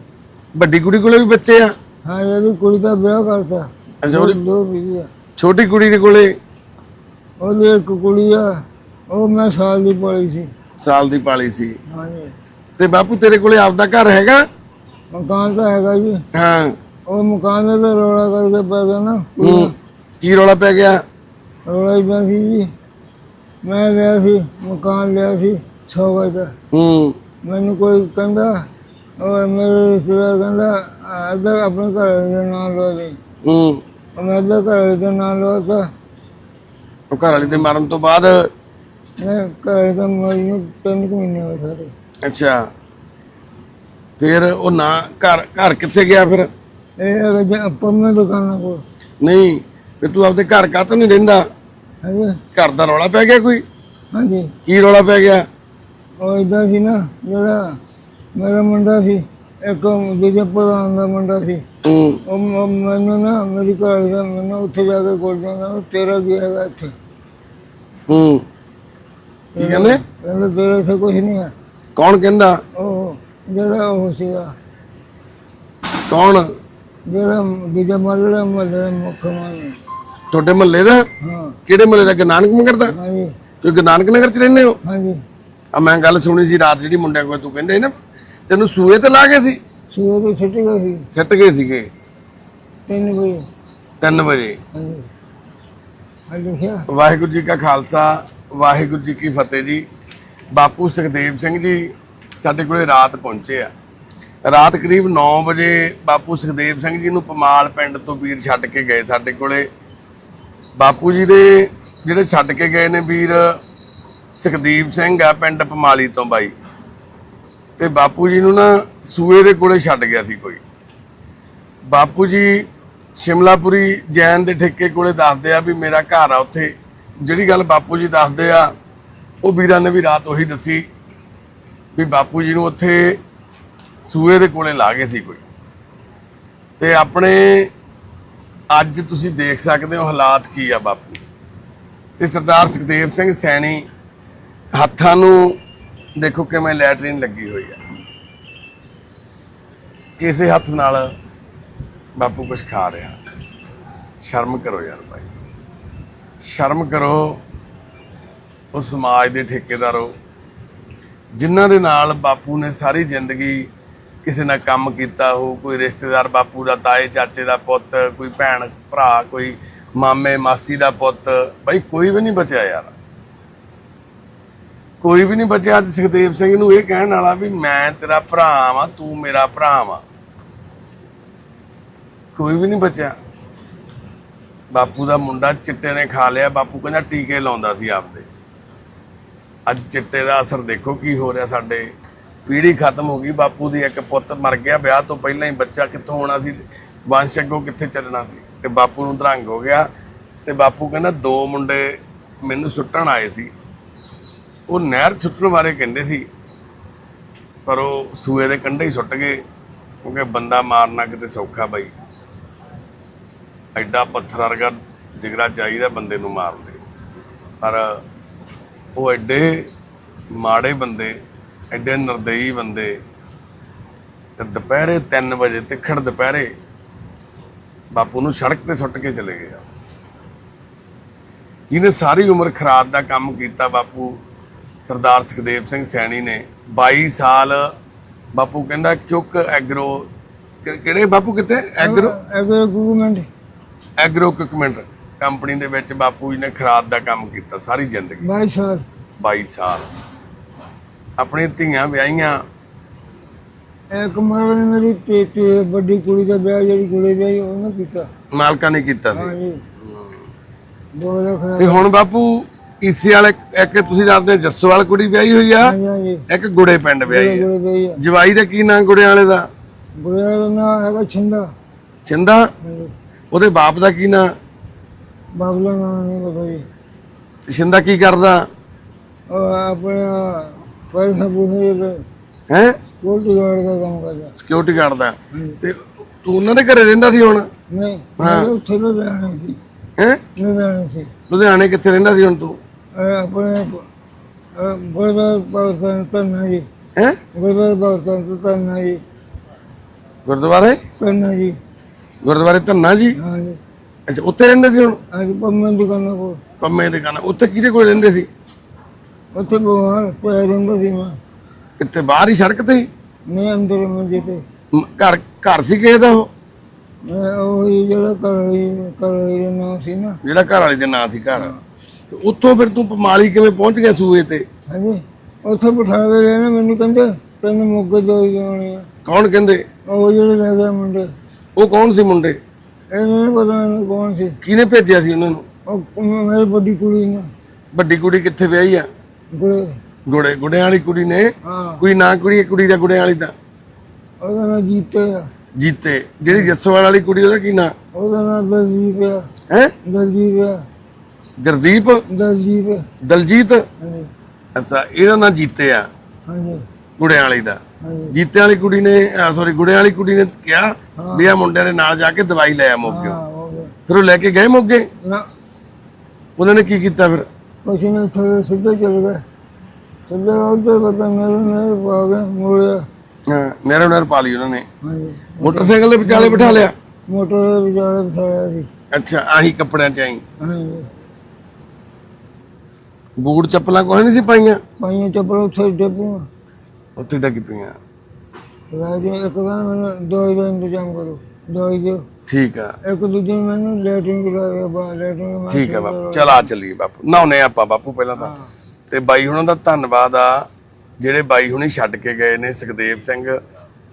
Speaker 1: ਵੱਡੀ ਕੁੜੀ ਕੋਲੇ ਵੀ ਬੱਚੇ ਆ?
Speaker 2: ਹਾਂ ਇਹਦੀ ਕੁੜੀ ਦਾ ਵਿਆਹ ਕਰਤਾ।
Speaker 1: ਅੱਛਾ ਉਹਦੀ
Speaker 2: ਦੋ ਵੀ ਆ।
Speaker 1: ਛੋਟੀ ਕੁੜੀ ਦੇ ਕੋਲੇ
Speaker 2: ਉਹਦੀ ਇੱਕ ਕੁੜੀ ਆ ਉਹ ਮੈਂ ਸਾਲ ਦੀ ਪੜੀ ਸੀ।
Speaker 1: ਸਾਲ ਦੀ ਪਾਲੀ ਸੀ।
Speaker 2: ਹਾਂਜੀ।
Speaker 1: ਤੇ ਬਾਪੂ ਤੇਰੇ ਕੋਲੇ ਆਪਦਾ ਘਰ ਹੈਗਾ?
Speaker 2: ਮਕਾਨ ਤਾਂ ਹੈਗਾ ਜੀ।
Speaker 1: ਹਾਂ।
Speaker 2: ਉਹ ਮਕਾਨ ਦਾ ਰੌਲਾ ਕਰਕੇ ਪੈ ਗਿਆ ਨਾ।
Speaker 1: ਹੂੰ। ਕੀ ਰੌਲਾ ਪੈ ਗਿਆ?
Speaker 2: ਰੌਲਾ ਇਦਾਂ ਸੀ ਜੀ। ਮੈਂ ਲਿਆ ਸੀ ਮਕਾਨ ਲਿਆ ਸੀ 100 ਗਜ ਦਾ।
Speaker 1: ਹੂੰ।
Speaker 2: ਮੈਨੂੰ ਕੋਈ ਕਹਿੰਦਾ ਉਹ ਮੇਰੇ ਰਿਸ਼ਤੇਦਾਰ ਕਹਿੰਦਾ ਅੱਧਾ ਆਪਣੇ ਘਰ ਦੇ ਨਾਂ ਲਵਾ ਦੇ।
Speaker 1: ਹੂੰ।
Speaker 2: ਉਹ ਮੈਂ ਅੱਧਾ ਘਰ ਵਾਲੇ ਦੇ ਨਾਂ ਲਵਾਤਾ
Speaker 1: ਉਹ ਘਰ ਵਾਲੀ ਦੇ ਮਰਨ ਤੋਂ ਬਾਅਦ?
Speaker 2: ਮੈਂ ਘਰ ਵਾਲੇ ਦਾ ਮਰੀ ਨੂੰ ਤਿੰਨ ਕੁ ਮਹੀਨੇ ਹੋਏ ਸਾਰੇ।
Speaker 1: ਅੱਛਾ। ਫਿਰ ਉਹ ਨਾ ਘਰ ਘਰ ਕਿੱਥੇ ਗਿਆ ਫਿਰ?
Speaker 2: ਇਹ ਅਗਰ ਜੇ ਆਪਾਂ ਮੈਂ ਦੁਕਾਨਾਂ ਕੋਲ।
Speaker 1: ਨਹੀਂ ਫਿਰ ਤੂੰ ਆਪਦੇ ਘਰ ਕਾਹਤੋਂ ਨਹੀਂ ਰਹਿੰਦਾ? ਘਰ ਦਾ ਰੌਲਾ ਪੈ ਗਿਆ ਕੋਈ?
Speaker 2: ਹਾਂਜੀ।
Speaker 1: ਕੀ ਰੌਲਾ ਪੈ ਗਿਆ?
Speaker 2: ਉਹ ਇਦਾਂ ਸੀ ਨਾ ਜਿਹੜਾ ਮੇਰਾ ਮੁੰਡਾ ਸੀ ਇੱਕ ਦੂਜੇ ਪ੍ਰਧਾਨ ਦਾ ਮੁੰਡਾ ਸੀ।
Speaker 1: ਹੂੰ।
Speaker 2: ਉਹ ਮ- ਮੈਨੂੰ ਨਾ ਮੇਰੀ ਘਰ ਦਾ ਮੈਨੂੰ ਉੱਥੇ ਜਾ ਕੇ ਕੋਲ ਜਾਂਦਾ ਤੇਰਾ ਕੀ ਹੈਗਾ ਇੱਥੇ?
Speaker 1: ਹੂੰ। ਕੀ ਕਹਿੰਦੇ
Speaker 2: ਕਹਿੰਦਾ? ਤੇਰੇ ਇੱਥੇ ਕੁਝ ਨਹੀਂ ਹੈ
Speaker 1: ਕੌਣ ਕਹਿੰਦਾ?
Speaker 2: ਉਹ ਜਿਹੜਾ ਉਹ ਸੀਗਾ।
Speaker 1: ਕੌਣ?
Speaker 2: ਜਿਹੜਾ ਦੂਜਾ ਮੱਲੇ ਮੱਲੇ ਦਾ ਮੁੱਖ ਮਾਨ
Speaker 1: ਤੁਹਾਡੇ ਮਹੱਲੇ ਦਾ?
Speaker 2: ਹਾਂ।
Speaker 1: ਕਿਹੜੇ ਮਹੱਲੇ ਦਾ? ਗੁਰਨਾਨਕ ਨਗਰ ਦਾ?
Speaker 2: ਹਾਂਜੀ।
Speaker 1: ਤੁਸੀਂ ਗੁਰਨਾਨਕ ਨਗਰ ਚ ਰਹਿੰਦੇ ਹੋ?
Speaker 2: ਹਾਂਜੀ।
Speaker 1: ਆ ਮੈਂ ਗੱਲ ਸੁਣੀ ਸੀ ਰਾਤ ਜਿਹੜੀ ਮੁੰਡਿਆਂ ਕੋਲ ਤੂੰ ਕਹਿੰਦੇ ਸੀ ਨਾ ਤੈਨੂੰ ਸੂਏ ਤੇ ਲਾ ਗਏ ਸੀ?
Speaker 2: ਸੂਏ ਤੋਂ ਛੁੱਟ ਗਏ ਸੀ।
Speaker 1: ਛੱਟ ਗਏ ਸੀਗੇ?
Speaker 2: ਤਿੰਨ ਵਜੇ।
Speaker 1: 3 ਵਜੇ। ਵਾਹਿਗੁਰੂ ਜੀ ਕਾ ਖਾਲਸਾ ਵਾਹਿਗੁਰੂ ਜੀ ਕੀ ਫਤਿਹ ਜੀ। ਬਾਪੂ ਸੁਖਦੇਵ ਸਿੰਘ ਜੀ ਸਾਡੇ ਕੋਲੇ ਰਾਤ ਪਹੁੰਚੇ ਆ। ਰਾਤ ਕਰੀਬ 9 ਵਜੇ ਬਾਪੂ ਸੁਖਦੇਵ ਸਿੰਘ ਜੀ ਨੂੰ ਪਮਾਲ ਪਿੰਡ ਤੋਂ ਵੀਰ ਛੱਡ ਕੇ ਗਏ ਸਾਡੇ ਕੋਲੇ। ਬਾਪੂ ਜੀ ਦੇ ਜਿਹੜੇ ਛੱਡ ਕੇ ਗਏ ਨੇ ਵੀਰ ਸੁਖਦੀਪ ਸਿੰਘ ਆ ਪਿੰਡ ਪਮਾਲੀ ਤੋਂ ਬਾਈ। ਤੇ ਬਾਪੂ ਜੀ ਨੂੰ ਨਾ ਸੂਏ ਦੇ ਕੋਲੇ ਛੱਡ ਗਿਆ ਸੀ ਕੋਈ। ਬਾਪੂ ਜੀ ਸ਼ਿਮਲਾਪੁਰੀ ਜੈਨ ਦੇ ਠੇਕੇ ਕੋਲੇ ਦੱਸਦੇ ਆ ਵੀ ਮੇਰਾ ਘਰ ਆ ਉੱਥੇ। ਜਿਹੜੀ ਗੱਲ ਬਾਪੂ ਜੀ ਦੱਸਦੇ ਆ, ਉਹ ਵੀਰਾਂ ਨੇ ਵੀ ਰਾਤ ਉਹੀ ਦੱਸੀ ਵੀ ਬਾਪੂ ਜੀ ਨੂੰ ਉੱਥੇ ਸੂਏ ਦੇ ਕੋਲੇ ਲਾ ਗਏ ਸੀ ਕੋਈ। ਤੇ ਆਪਣੇ ਅੱਜ ਤੁਸੀਂ ਦੇਖ ਸਕਦੇ ਹੋ ਹਾਲਾਤ ਕੀ ਆ ਬਾਪੂ। ਤੇ ਸਰਦਾਰ ਸੁਖਦੇਵ ਸਿੰਘ ਸੈਣੀ ਹੱਥਾਂ ਨੂੰ ਦੇਖੋ ਕਿਵੇਂ ਲੈਟਰੀਨ ਲੱਗੀ ਹੋਈ ਹੈ। ਇਸੇ ਹੱਥ ਨਾਲ ਬਾਪੂ ਕੁਝ ਖਾ ਰਿਹਾ। ਸ਼ਰਮ ਕਰੋ ਯਾਰ ਭਾਈ। ਸ਼ਰਮ ਕਰੋ, ਉਸ ਸਮਾਜ ਦੇ ਠੇਕੇਦਾਰੋ ਜਿਨ੍ਹਾਂ ਦੇ ਨਾਲ ਬਾਪੂ ਨੇ ਸਾਰੀ ਜ਼ਿੰਦਗੀ ਕਿਸੇ ਨਾਲ ਕੰਮ ਕੀਤਾ ਹੋ, ਕੋਈ ਰਿਸ਼ਤੇਦਾਰ ਬਾਪੂ ਦਾ, ਤਾਏ, ਚਾਚੇ ਦਾ ਪੁੱਤ, ਕੋਈ ਭੈਣ, ਭਰਾ, ਕੋਈ ਮਾਮੇ, ਮਾਸੀ ਦਾ ਪੁੱਤ, ਭਾਈ ਕੋਈ ਵੀ ਨਹੀਂ ਬਚਿਆ ਯਾਰ। ਕੋਈ ਵੀ ਨਹੀਂ ਬਚਿਆ ਅੱਜ ਸੁਖਦੇਵ ਸਿੰਘ ਨੂੰ ਇਹ ਕਹਿਣ ਵਾਲਾ ਵੀ ਮੈਂ ਤੇਰਾ ਭਰਾ ਵਾਂ, ਤੂੰ ਮੇਰਾ ਭਰਾ ਵਾਂ। ਕੋਈ ਵੀ ਨਹੀਂ ਬਚਿਆ। ਬਾਪੂ ਦਾ ਮੁੰਡਾ ਚਿੱਟੇ ਨੇ ਖਾ ਲਿਆ, ਬਾਪੂ ਕਹਿੰਦਾ ਟੀਕੇ ਲਾਉਂਦਾ ਸੀ ਆਪਦੇ। ਅੱਜ ਚਿੱਟੇ ਦਾ ਅਸਰ ਦੇਖੋ ਕੀ ਹੋ ਰਿਹਾ ਸਾਡੇ। ਪੀੜੀ ਖਤਮ ਹੋ ਗਈ, ਬਾਪੂ ਦੀ ਇੱਕ ਪੁੱਤ ਮਰ ਗਿਆ, ਵਿਆਹ ਤੋਂ ਪਹਿਲਾਂ ਹੀ ਬੱਚਾ ਕਿੱਥੋਂ ਹੋਣਾ ਸੀ, ਵੰਸ਼ ਅੱਗੋਂ ਕਿੱਥੇ ਚੱਲਣਾ ਸੀ। ਤੇ ਬਾਪੂ ਨੂੰ ਦਰੰਗ ਹੋ ਗਿਆ। ਤੇ ਬਾਪੂ ਕਹਿੰਦਾ ਦੋ ਮੁੰਡੇ ਮੈਨੂੰ ਸੁੱਟਣ ਆਏ ਸੀ। ਉਹ ਨਹਿਰ ਸੁੱਟਣ ਬਾਰੇ ਕਹਿੰਦੇ ਸੀ, ਪਰ ਉਹ ਸੂਏ ਦੇ ਕੰਢੇ ਹੀ ਸੁੱਟ ਗਏ, ਕਿਉਂਕਿ ਬੰਦਾ ਮਾਰਨਾ ਕਿਤੇ ਸੌਖਾ ਬਾਈ। ਐਡਾ ਪੱਥਰ ਵਰਗਾ ਜਿਗਰਾ ਚਾਹੀਦਾ ਬੰਦੇ ਨੂੰ ਮਾਰਨ ਦੇ। ਪਰ ਉਹ ਐਡੇ ਮਾੜੇ ਬੰਦੇ, ਐਡੇ ਨਰਦਈ ਬੰਦੇ, ਤੇ ਦੁਪਹਿਰੇ 3 ਵਜੇ ਤਿੱਖੜ ਦੁਪਹਿਰੇ ਬਾਪੂ ਨੂੰ ਸੜਕ ਤੇ ਸੁੱਟ ਕੇ ਚਲੇ ਗਏ ਜਿਹਨੇ ਸਾਰੀ ਉਮਰ ਖਰਾਦ ਦਾ ਕੰਮ ਕੀਤਾ ਬਾਪੂ। ਸਰਦਾਰ ਸੁਖਦੇਵ ਸਿੰਘ ਸੈਣੀ ਨੇ 22 ਸਾਲ ਬਾਪੂ ਕਹਿੰਦਾ ਕਿਉਕ ਐਗਰੋ ਕਿਹੜੇ ਬਾਪੂ ਕਿੱਥੇ? ਐਗਰੋ
Speaker 2: ਅਗਰ ਗਵਰਨਮੈਂਟ
Speaker 1: ਐਗਰੋ ਇਕਵਿਪਮੈਂਟ ਕੰਪਨੀ ਦੇ ਵਿੱਚ ਬਾਪੂ ਜੀ ਨੇ ਖਰਾਦ ਦਾ ਕੰਮ ਕੀਤਾ ਸਾਰੀ ਜ਼ਿੰਦਗੀ।
Speaker 2: 22 ਸਾਲ।
Speaker 1: 22 ਸਾਲ। ਆਪਣੀ ਧੀਆਂ ਵਿਆਹੀਆਂ।
Speaker 2: ਇੱਕ ਮਰਦ ਨੇ ਮੇਰੀ ਤੇ ਤੇ ਵੱਡੀ ਕੁੜੀ ਦਾ ਵਿਆਹ ਜਿਹੜੀ ਕੁੜੀ ਵਿਆਹੀ ਉਹਨੇ ਕੀਤਾ।
Speaker 1: ਮਾਲਕਾਂ ਨੇ ਕੀਤਾ ਸੀ।
Speaker 2: ਹਾਂਜੀ।
Speaker 1: ਤੇ ਹੁਣ ਬਾਪੂ ਈਸੇ ਵਾਲੇ ਇੱਕ ਤੁਸੀਂ ਦੱਸਦੇ ਜੱਸੋ ਵਾਲ ਕੁੜੀ ਵਿਆਹੀ ਹੋਈ ਆ
Speaker 2: ਹਾਂਜੀ ਹਾਂਜੀ।
Speaker 1: ਇੱਕ ਗੁੜੇ ਪਿੰਡ ਵਿਆਹੀ ਆ। ਜਵਾਈ ਦਾ ਕੀ ਨਾਂ ਗੁੜੇ ਵਾਲੇ ਦਾ?
Speaker 2: ਗੁੜਿਆ ਦਾ ਨਾਂ ਹੈਗਾ ਛਿੰਦਾ। ਹਾਂਜੀ।
Speaker 1: ਉਹਦੇ ਬਾਪ ਦਾ ਕੀ ਨਾਂ?
Speaker 2: ਬਾਬਲਾ ਨਾਂ ਨਹੀਂ ਪਤਾ ਜੀ।
Speaker 1: ਸ਼ਿੰਦਾ ਕੀ ਕਰਦਾ?
Speaker 2: ਆਪਣੇ ਪੈਸਾ ਪੂਸੇ
Speaker 1: ਹੈ?
Speaker 2: ਕੋਲਟੀ ਗਾਰਡ ਦਾ ਕੰਮ ਕਰਦਾ।
Speaker 1: ਸਿਕਿਉਰਿਟੀ ਗਾਰਡ ਦਾ। ਤੇ ਤੂੰ ਉਹਨਾਂ ਦੇ ਘਰੇ ਰਹਿੰਦਾ ਸੀ ਹੁਣ?
Speaker 2: ਨਹੀਂ ਮੈਂ ਉੱਥੇ ਨੂੰ ਲੈਣਾ ਸੀ।
Speaker 1: ਹੈ?
Speaker 2: ਨਹੀਂ ਲੈਣਾ ਸੀ।
Speaker 1: ਲੁਧਿਆਣੇ ਕਿੱਥੇ ਰਹਿੰਦਾ ਸੀ ਹੁਣ ਤੂੰ?
Speaker 2: ਆਪਣੇ ਗੁਰਦਾਰ ਪਾਕਿਸਤਾਨ ਕਰਨਾ ਜੀ।
Speaker 1: ਹੈ?
Speaker 2: ਗੁਰਦਾਰ ਪਾਕਿਸਤਾਨ ਤੋਂ ਕਰਨਾ ਜੀ।
Speaker 1: ਗੁਰਦੁਆਰੇ?
Speaker 2: ਕਰਨਾ ਜੀ।
Speaker 1: ਗੁਰਦੁਆਰੇ ਧੰਨਾ ਜੀ?
Speaker 2: ਹਾਂਜੀ
Speaker 1: ਅੱਛਾ ਉੱਥੇ ਰਹਿੰਦੇ ਸੀ ਹੁਣ?
Speaker 2: ਅੱਜ ਪੰਮੇ ਦੁਕਾਨਾਂ ਕੋਲ।
Speaker 1: ਕੰਮੇ ਦੇ ਗਾਣਾ ਉੱਥੇ ਕਿਹਦੇ ਕੋਲ ਰਹਿੰਦੇ ਸੀ?
Speaker 2: ਉੱਥੇ ਬਿਮਾਰ ਪਿਆ ਰਹਿੰਦਾ ਸੀ ਮੈਂ।
Speaker 1: ਕਿੱਥੇ ਬਾਹਰ ਹੀ ਸੜਕ ਤੇ ਹੀ?
Speaker 2: ਮੈਂ ਅੰਦਰ ਮੰਜੇ ਤੇ।
Speaker 1: ਮ- ਘਰ ਘਰ ਸੀ ਕਿਸੇ ਦਾ ਉਹ?
Speaker 2: ਜਿਹੜਾ ਕਰ ਕਰ ਦੇ ਨਾਮ ਸੀ ਨਾ।
Speaker 1: ਜਿਹੜਾ ਘਰ ਵਾਲੇ ਦੇ ਨਾਂ ਸੀ ਘਰ। ਤੇ ਉੱਥੋਂ ਫਿਰ ਤੂੰ ਪਮਾਲੀ ਕਿਵੇਂ ਪਹੁੰਚ ਗਿਆ ਸੂਏ ਤੇ?
Speaker 2: ਹਾਂਜੀ। ਉੱਥੇ ਬਿਠਾ ਕੇ ਗਏ ਨਾ ਮੈਨੂੰ ਕਹਿੰਦੇ ਤੈਨੂੰ ਮੋਗੇ ਦੋ ਜਾਣੇ ਆ।
Speaker 1: ਕੌਣ ਕਹਿੰਦੇ?
Speaker 2: ਉਹ ਜਿਹੜੇ ਲੈ ਗਏ ਮੁੰਡੇ।
Speaker 1: ਉਹ ਕੌਣ ਸੀ ਮੁੰਡੇ?
Speaker 2: ਇਹ ਨਹੀਂ ਪਤਾ ਮੈਨੂੰ ਕੌਣ ਸੀ।
Speaker 1: ਕਿਹਨੇ ਭੇਜਿਆ ਸੀ ਉਹਨਾਂ ਨੂੰ?
Speaker 2: ਉਹ ਮੇਰੀ ਵੱਡੀ ਕੁੜੀ ਨੇ।
Speaker 1: ਵੱਡੀ ਕੁੜੀ ਕਿੱਥੇ ਵਿਆਹੀ ਆ?
Speaker 2: ਗੁੜੇ।
Speaker 1: ਗੁੜੇ ਗੁੜਿਆਂ ਵਾਲੀ ਕੁੜੀ ਨੇ?
Speaker 2: ਹਾਂ।
Speaker 1: ਕੋਈ ਨਾਂ ਕੁੜੀ ਕੁੜੀ ਦਾ ਗੁੜਿਆਂ ਵਾਲੀ ਦਾ?
Speaker 2: ਉਹਦਾ ਨਾਂ ਜੀਤੇ ਆ।
Speaker 1: ਜੀਤੇ। ਜਿਹੜੀ ਜੱਸੋਵਾਲ ਵਾਲੀ ਕੁੜੀ ਉਹਦਾ ਕੀ ਨਾਂ?
Speaker 2: ਉਹਦਾ ਨਾਂ ਦਲਜੀਤ ਆ।
Speaker 1: ਹੈ?
Speaker 2: ਦਲਜੀਤ ਆ।
Speaker 1: ਗੁਰਦੀਪ
Speaker 2: ਦਲਜੀਤ।
Speaker 1: ਦਲਜੀਤ?
Speaker 2: ਹਾਂਜੀ।
Speaker 1: ਅੱਛਾ ਇਹਦਾ ਨਾਂ ਜੀਤੇ ਆ।
Speaker 2: ਹਾਂਜੀ।
Speaker 1: ਗੁੜਿਆਂ ਵਾਲੀ ਦਾ।
Speaker 2: ਹਾਂਜੀ।
Speaker 1: ਜੀਤੇ ਵਾਲੀ ਕੁੜੀ ਨੇ ਸੌਰੀ ਗੁੜਿਆਂ ਵਾਲੀ ਕੁੜੀ ਨੇ ਕਿਹਾ ਵੀ ਆ ਮੁੰਡਿਆਂ ਦੇ ਨਾਲ ਜਾ ਕੇ ਦਵਾਈ ਲੈ ਆ ਮੋਗੇ।
Speaker 2: ਹਾਂ ਹੋ ਗਿਆ।
Speaker 1: ਫਿਰ ਉਹ ਲੈ ਕੇ ਗਏ ਮੋਗੇ?
Speaker 2: ਨਾ।
Speaker 1: ਉਹਨਾਂ ਨੇ ਕੀ ਕੀਤਾ ਫਿਰ?
Speaker 2: ਕੁਛ ਨਹੀਂ ਥੋੜੇ ਸਿੱਧੇ ਚੱਲ ਗਏ। ਸਿੱਧੇ ਉੱਧਰ ਪਤਾ ਮੇਰੇ ਮੇਰੇ ਪਾ ਗਏ ਮੁੜਿਆ।
Speaker 1: ਹਾਂ ਮੇਰੇ ਨਾਲ ਪਾ ਲਈ ਉਹਨਾਂ ਨੇ।
Speaker 2: ਹਾਂਜੀ।
Speaker 1: ਮੋਟਰਸਾਈਕਲ ਦੇ ਵਿਚਾਲੇ ਬਿਠਾ ਲਿਆ?
Speaker 2: ਮੋਟਰ ਵਿਚਾਲੇ ਬਿਠਾਇਆ ਸੀ।
Speaker 1: ਅੱਛਾ ਆਹੀ ਕੱਪੜਿਆਂ ਚ ਆਈ।
Speaker 2: ਹਾਂਜੀ।
Speaker 1: ਬੂਟ ਚੱਪਲਾਂ ਕੋਈ ਨਹੀਂ ਸੀ ਪਾਈਆਂ?
Speaker 2: ਪਾਈਆਂ ਚੱਪਲ ਉੱਥੇ ਡੱਬੀਆਂ
Speaker 1: ਉੱਥੇ ਡੱਗ ਪਈਆਂ।
Speaker 2: ਰਾਜੇ ਇੱਕ ਵਾਰ ਮੈਨੂੰ ਦਵਾਈ ਦਾ ਇੰਤਜ਼ਾਮ ਕਰੋ ਦਵਾਈ ਦਿਓ।
Speaker 1: ਠੀਕ ਆ।
Speaker 2: ਇੱਕ ਦੂਜੇ ਨੂੰ ਮੈਨੂੰ ਲੈਟਰਿੰਗ ਕਰਾ ਬਾ ਲੈਟਰਿੰਗ
Speaker 1: ਠੀਕ ਆ ਬਾਪੂ ਚਲ ਆ ਚੱਲੀਏ ਬਾਪੂ। ਨਹਾਉਨੇ ਆਪਾਂ ਬਾਪੂ ਪਹਿਲਾਂ ਤਾਂ। ਤੇ ਬਾਈ ਹੁਣਾਂ ਦਾ ਧੰਨਵਾਦ ਆ ਜਿਹੜੇ ਬਾਈ ਹੁਣੀ ਛੱਡ ਕੇ ਗਏ ਨੇ ਸੁਖਦੇਵ ਸਿੰਘ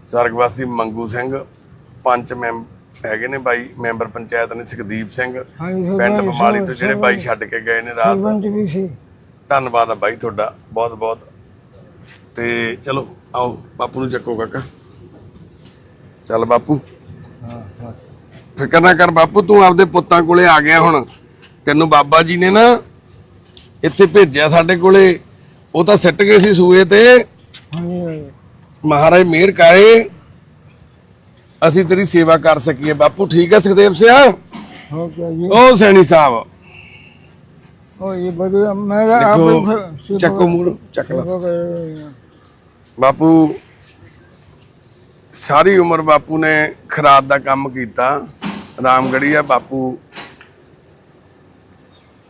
Speaker 1: ਸਰਗਵਾਸੀ ਮੰਗੂ ਸਿੰਘ ਪੰਚ ਮੈਂਬ ਹੈਗੇ ਨੇ ਬਾਈ ਮੈਂਬਰ ਪੰਚਾਇਤ ਨੇ ਸੁਖਦੀਪ ਸਿੰਘ ਪਿੰਡ ਬਮਾਲੀ ਤੋਂ ਜਿਹੜੇ ਬਾਈ ਛੱਡ ਕੇ ਗਏ ਨੇ ਰਾਤ।
Speaker 2: ਸਰਪੰਚ ਵੀ ਸੀ।
Speaker 1: ਧੰਨਵਾਦ ਆ ਬਾਈ ਤੁਹਾਡਾ ਬਹੁਤ ਬਹੁਤ। ਤੇ ਚਲੋ ਆਓ ਬਾਪੂ ਨੂੰ ਚੱਕੋ ਕਾਕਾ। ਚੱਲ ਬਾਪੂ। ਫਿਕਰ ਨਾ ਕਰ ਬਾਪੂ ਤੂੰ ਆਪਦੇ ਪੁੱਤਾਂ ਕੋਲੇ ਆ ਗਿਆ ਹੁਣ। ਤੈਨੂੰ ਬਾਬਾ ਜੀ ਨੇ ਨਾ ਇੱਥੇ ਭੇਜਿਆ ਸਾਡੇ ਕੋਲੇ। ਉਹ ਤਾਂ ਸਿੱਟ ਗਏ ਸੀ ਸੂਏ ਤੇ। ਮਹਾਰਾਜ ਮਿਹਰ ਕਰੇ। ਅਸੀਂ ਤੇਰੀ ਸੇਵਾ ਕਰ ਸਕੀਏ। ਬਾਪੂ ਠੀਕ ਹੈ ਸੁਖਦੇਵ ਸਿਆ?
Speaker 2: ਹੋ ਗਿਆ ਜੀ?
Speaker 1: ਉਹ ਸੈਣੀ ਸਾਹਿਬ।
Speaker 2: ਉਹ ਇਹ ਬੜਾ ਮੇਰਾ ਆਪ
Speaker 1: ਦੇਖੋ ਚੱਕੋ ਮੂਰ ਚੱਕ ਲਾ। ਬਾਪੂ ਸਾਰੀ ਉਮਰ ਬਾਪੂ ਨੇ ਖਰਾਦ ਦਾ ਕੰਮ ਕੀਤਾ। ਰਾਮਗੜੀਆ ਬਾਪੂ।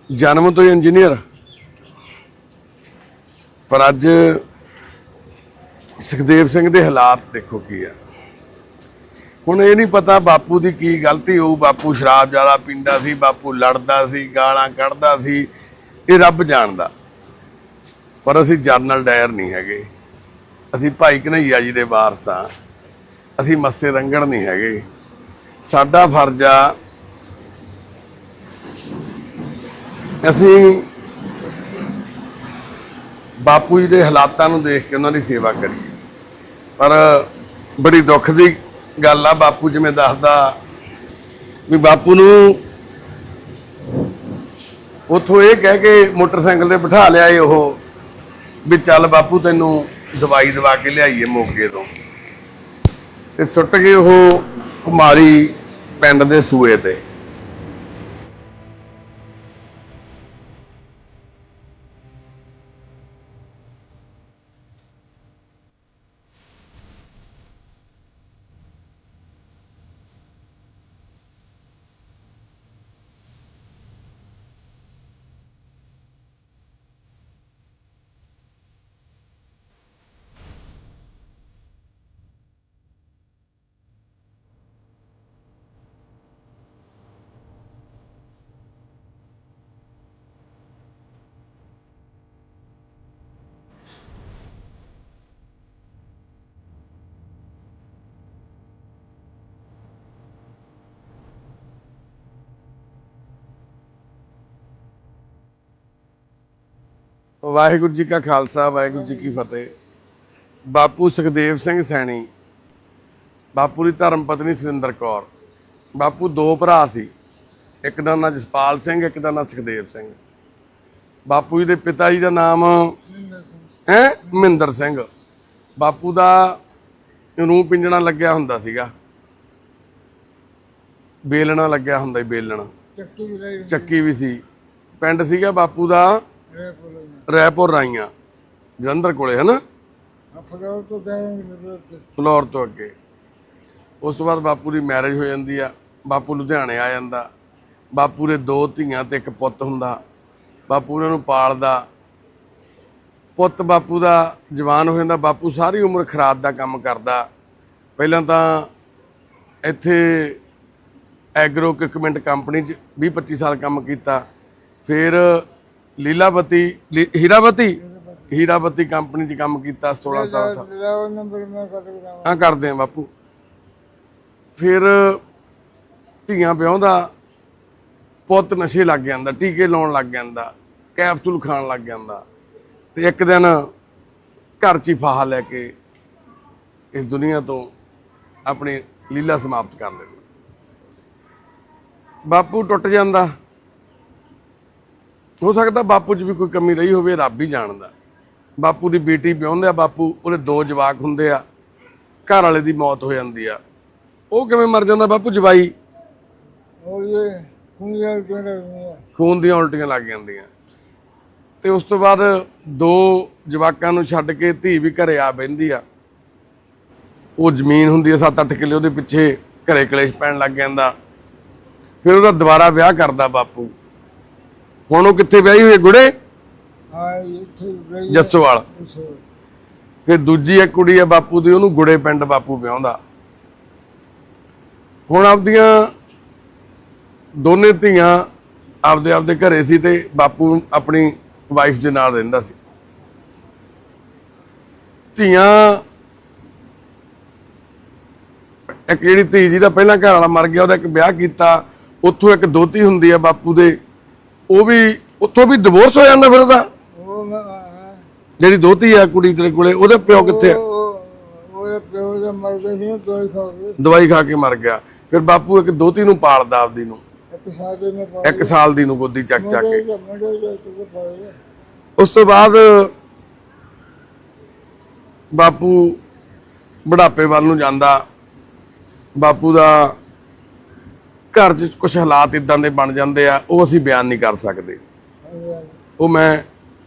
Speaker 1: ਜਨਮ ਤੋਂ ਹੀ ਇੰਜੀਨੀਅਰ ਪਰ ਅੱਜ ਸੁਖਦੇਵ ਸਿੰਘ ਦੇ ਹਾਲਾਤ ਦੇਖੋ ਕੀ ਆ। ਹੁਣ ਇਹ ਨਹੀਂ ਪਤਾ ਬਾਪੂ ਦੀ ਕੀ ਗਲਤੀ ਹੋਊ। ਬਾਪੂ ਸ਼ਰਾਬ ਜ਼ਿਆਦਾ ਪੀਂਦਾ ਸੀ ਬਾਪੂ ਲੜਦਾ ਸੀ ਗਾਲਾਂ ਕੱਢਦਾ ਸੀ। ਇਹ ਰੱਬ ਜਾਣਦਾ। ਪਰ ਅਸੀਂ ਜਰਨਲ ਡਾਇਰ ਨਹੀਂ ਹੈਗੇ। ਅਸੀਂ ਭਾਈ ਕਨਈਆ ਜੀ ਦੇ ਵਾਰਸ ਆ ਅਸੀਂ ਮੱਸੇ ਰੰਗੜ ਨਹੀਂ ਹੈਗੇ। ਸਾਡਾ ਫਰਜ਼ ਆ, ਅਸੀਂ ਬਾਪੂ ਜੀ ਦੇ ਹਾਲਾਤਾਂ ਨੂੰ ਦੇਖ ਕੇ ਉਹਨਾਂ ਦੀ ਸੇਵਾ ਕਰੀਏ। ਪਰ ਬੜੀ ਦੁੱਖ ਦੀ ਗੱਲ ਆ, ਬਾਪੂ ਜਿਵੇਂ ਦੱਸਦਾ ਵੀ ਬਾਪੂ ਨੂੰ ਉੱਥੋਂ ਇਹ ਕਹਿ ਕੇ ਮੋਟਰਸਾਈਕਲ ਤੇ ਬਿਠਾ ਲਿਆ ਏ ਉਹ, ਵੀ ਚੱਲ ਬਾਪੂ ਤੈਨੂੰ ਦਵਾਈ ਦਵਾ ਕੇ ਲਿਆਈਏ ਮੋਗੇ ਤੋਂ। ਤੇ ਸੁੱਟ ਗਏ ਉਹ ਕੁਮਾਰੀ ਪਿੰਡ ਦੇ ਸੂਏ ਤੇ ਵਾਹਿਗੁਰੂ ਜੀ ਕਾ ਖਾਲਸਾ ਵਾਹਿਗੁਰੂ ਜੀ ਕੀ ਫਤਿਹ। ਬਾਪੂ ਸੁਖਦੇਵ ਸਿੰਘ ਸੈਣੀ ਬਾਪੂ ਦੀ ਧਰਮ ਪਤਨੀ ਸੁਰਿੰਦਰ ਕੌਰ ਬਾਪੂ ਦੋ ਭਰਾ ਸੀ ਇੱਕ ਦਾ ਨਾਂ ਜਸਪਾਲ ਸਿੰਘ ਇੱਕ ਦਾ ਨਾਂ ਸੁਖਦੇਵ ਸਿੰਘ। ਬਾਪੂ ਜੀ ਦੇ ਪਿਤਾ ਜੀ ਦਾ ਨਾਮ ਹੈ? ਮਹਿੰਦਰ ਸਿੰਘ। ਬਾਪੂ ਦਾ ਨੂੰ ਪਿੰਜਣਾ ਲੱਗਿਆ ਹੁੰਦਾ ਸੀਗਾ। ਬੇਲਣਾ ਲੱਗਿਆ ਹੁੰਦਾ ਬੇਲਣਾ
Speaker 2: ਚੱਕੀ ਵੀ
Speaker 1: ਸੀ। ਪਿੰਡ ਸੀਗਾ ਬਾਪੂ ਦਾ
Speaker 2: ਰੇ ਕੋਲ
Speaker 1: ਰੈਪੁਰ ਰਾਈਆਂ ਜਲੰਧਰ ਕੋਲੇ ਹਨਾ?
Speaker 2: ਅਫਗਾਨ ਤੋਂ ਗਏ ਨੇ
Speaker 1: ਫਲੋਰ ਤੋਂ। ਅੱਗੇ। ਉਸ ਤੋਂ ਬਾਅਦ ਬਾਪੂ ਦੀ ਮੈਰਿਜ ਹੋ ਜਾਂਦੀ ਆ ਬਾਪੂ ਲੁਧਿਆਣੇ ਆ ਜਾਂਦਾ। ਬਾਪੂ ਦੇ ਦੋ ਧੀਆਂ ਤੇ ਇੱਕ ਪੁੱਤ ਹੁੰਦਾ। ਬਾਪੂ ਉਹਨਾਂ ਨੂੰ ਪਾਲਦਾ। ਪੁੱਤ ਬਾਪੂ ਦਾ ਜਵਾਨ ਹੋ ਜਾਂਦਾ ਬਾਪੂ ਸਾਰੀ ਉਮਰ ਖਰਾਦ ਦਾ ਕੰਮ ਕਰਦਾ। ਪਹਿਲਾਂ ਤਾਂ ਇੱਥੇ ਐਗਰੋ ਇਕਵਿਪਮੈਂਟ ਕੰਪਨੀ 'ਚ 20 25 ਸਾਲ ਕੰਮ ਕੀਤਾ। ਫਿਰ ਲੀਲਾਵਤੀ ਲੀ- ਹੀਰਾਵਤੀ? ਹੀਰਾਵਤੀ ਕੰਪਨੀ 'ਚ ਕੰਮ ਕੀਤਾ 16 17 ਸਾਲ।
Speaker 2: ਲਾਓ ਨੰਬਰ ਮੈਂ ਕੱਟ ਕਰਾਂਗਾ
Speaker 1: ਆ ਕਰਦੇ ਆ ਬਾਪੂ। ਫਿਰ ਧੀਆਂ ਵਿਆਹੁੰਦਾ ਪੁੱਤ ਨਸ਼ੇ ਲੱਗ ਜਾਂਦਾ ਟੀਕੇ ਲਾਉਣ ਲੱਗ ਜਾਂਦਾ ਕੈਪਸੂਲ ਖਾਣ ਲੱਗ ਜਾਂਦਾ ਤੇ ਇੱਕ ਦਿਨ ਘਰ 'ਚ ਹੀ ਫਾਹਾ ਲੈ ਕੇ ਇਸ ਦੁਨੀਆ ਤੋਂ ਆਪਣੀ ਲੀਲਾ ਸਮਾਪਤ ਕਰ ਲੈਂਦਾ ਬਾਪੂ ਟੁੱਟ ਜਾਂਦਾ। ਹੋ ਸਕਦਾ ਬਾਪੂ 'ਚ ਵੀ ਕੋਈ ਕਮੀ ਰਹੀ ਹੋਵੇ ਰੱਬ ਹੀ ਜਾਣਦਾ। ਬਾਪੂ ਦੀ ਬੇਟੀ ਵਿਆਹੁੰਦੇ ਆ ਬਾਪੂ ਉਹਦੇ ਦੋ ਜਵਾਕ ਹੁੰਦੇ ਆ ਘਰ ਵਾਲੇ ਦੀ ਮੌਤ ਹੋ ਜਾਂਦੀ ਆ। ਉਹ ਕਿਵੇਂ ਮਰ ਜਾਂਦਾ ਬਾਪੂ ਜਵਾਈ?
Speaker 2: ਇਹ
Speaker 1: ਖੂਨ ਦੀਆਂ ਉਲਟੀਆਂ ਲੱਗ ਜਾਂਦੀਆਂ। ਤੇ ਉਸ ਤੋਂ ਬਾਅਦ ਦੋ ਜਵਾਕਾਂ ਨੂੰ ਛੱਡ ਕੇ ਧੀ ਵੀ ਘਰੇ ਆ ਬਹਿੰਦੀ ਆ। ਉਹ ਜ਼ਮੀਨ ਹੁੰਦੀ ਆ 7-8 ਕਿੱਲੇ ਉਹਦੇ ਪਿੱਛੇ ਘਰੇ ਕਲੇਸ਼ ਪੈਣ ਲੱਗ ਜਾਂਦਾ। ਫਿਰ ਉਹਦਾ ਦੁਬਾਰਾ ਵਿਆਹ ਕਰਦਾ ਬਾਪੂ। ਹੁਣ ਉਹ ਕਿੱਥੇ ਵਿਆਹੀ ਹੋਈ ਹੈ ਗੁੜੇ?
Speaker 2: ਹਾਂ ਇੱਥੇ
Speaker 1: ਜੱਸੋਵਾਲ। ਫਿਰ ਦੂਜੀ ਇੱਕ ਕੁੜੀ ਆ ਬਾਪੂ ਦੀ ਉਹਨੂੰ ਗੁੜੇ ਪਿੰਡ ਬਾਪੂ ਵਿਆਹੁੰਦਾ। ਹੁਣ ਆਪਦੀਆਂ ਦੋਨੇ ਧੀਆਂ ਆਪਦੇ ਆਪਦੇ ਘਰੇ ਸੀ ਤੇ ਬਾਪੂ ਆਪਣੀ ਵਾਈਫ ਦੇ ਨਾਲ ਰਹਿੰਦਾ ਸੀ। ਧੀਆਂ ਇੱਕ ਜਿਹੜੀ ਧੀ ਜੀ ਦਾ ਪਹਿਲਾਂ ਘਰ ਵਾਲਾ ਮਰ ਗਿਆ ਉਹਦਾ ਇੱਕ ਵਿਆਹ ਕੀਤਾ ਉੱਥੋਂ ਇੱਕ ਦੋਤੀ ਹੁੰਦੀ ਆ ਬਾਪੂ ਦੇ ਉਹ ਵੀ ਉੱਥੋਂ ਵੀ ਡਿਵੋਰਸ ਹੋ ਜਾਂਦਾ ਫਿਰ ਉਹਦਾ।
Speaker 2: ਉਹ ਮੈਂ ਹਾਂ
Speaker 1: ਜਿਹੜੀ ਦੋਤੀ ਆ ਕੁੜੀ ਤੇਰੇ ਕੋਲੇ ਉਹਦੇ ਪਿਓ ਕਿੱਥੇ ਆ?
Speaker 2: ਉਹ ਉਹਦੇ ਪਿਓ ਦੇ ਮਰ ਗਏ ਸੀ ਕੋਈ ਖਾ ਗਏ
Speaker 1: ਦਵਾਈ ਖਾ ਕੇ ਮਰ ਗਿਆ। ਫਿਰ ਬਾਪੂ ਇੱਕ ਦੋਤੀ ਨੂੰ ਪਾਲਦਾ ਆਪਦੀ ਨੂੰ।
Speaker 2: ਇੱਕ ਸਾਦੇ ਮੈਂ ਪਾ
Speaker 1: ਇੱਕ ਸਾਲ ਦੀ ਨੂੰ ਗੋਦੀ ਚੱਕ ਚੱਕ ਕੇ।
Speaker 2: ਮੁੰਡੇ ਮੁੰਡੇ ਜੋ ਤੁਕੇ ਪਾਏ
Speaker 1: ਉਸ ਤੋਂ ਬਾਅਦ ਬਾਪੂ ਬੁਢਾਪੇ ਵੱਲ ਨੂੰ ਜਾਂਦਾ। ਬਾਪੂ ਦਾ ਘਰ 'ਚ ਕੁਝ ਹਾਲਾਤ ਇਦਾਂ ਦੇ ਬਣ ਜਾਂਦੇ ਆ, ਉਹ ਅਸੀਂ ਬਿਆਨ ਨਹੀਂ ਕਰ ਸਕਦੇ। ਉਹ ਮੈਂ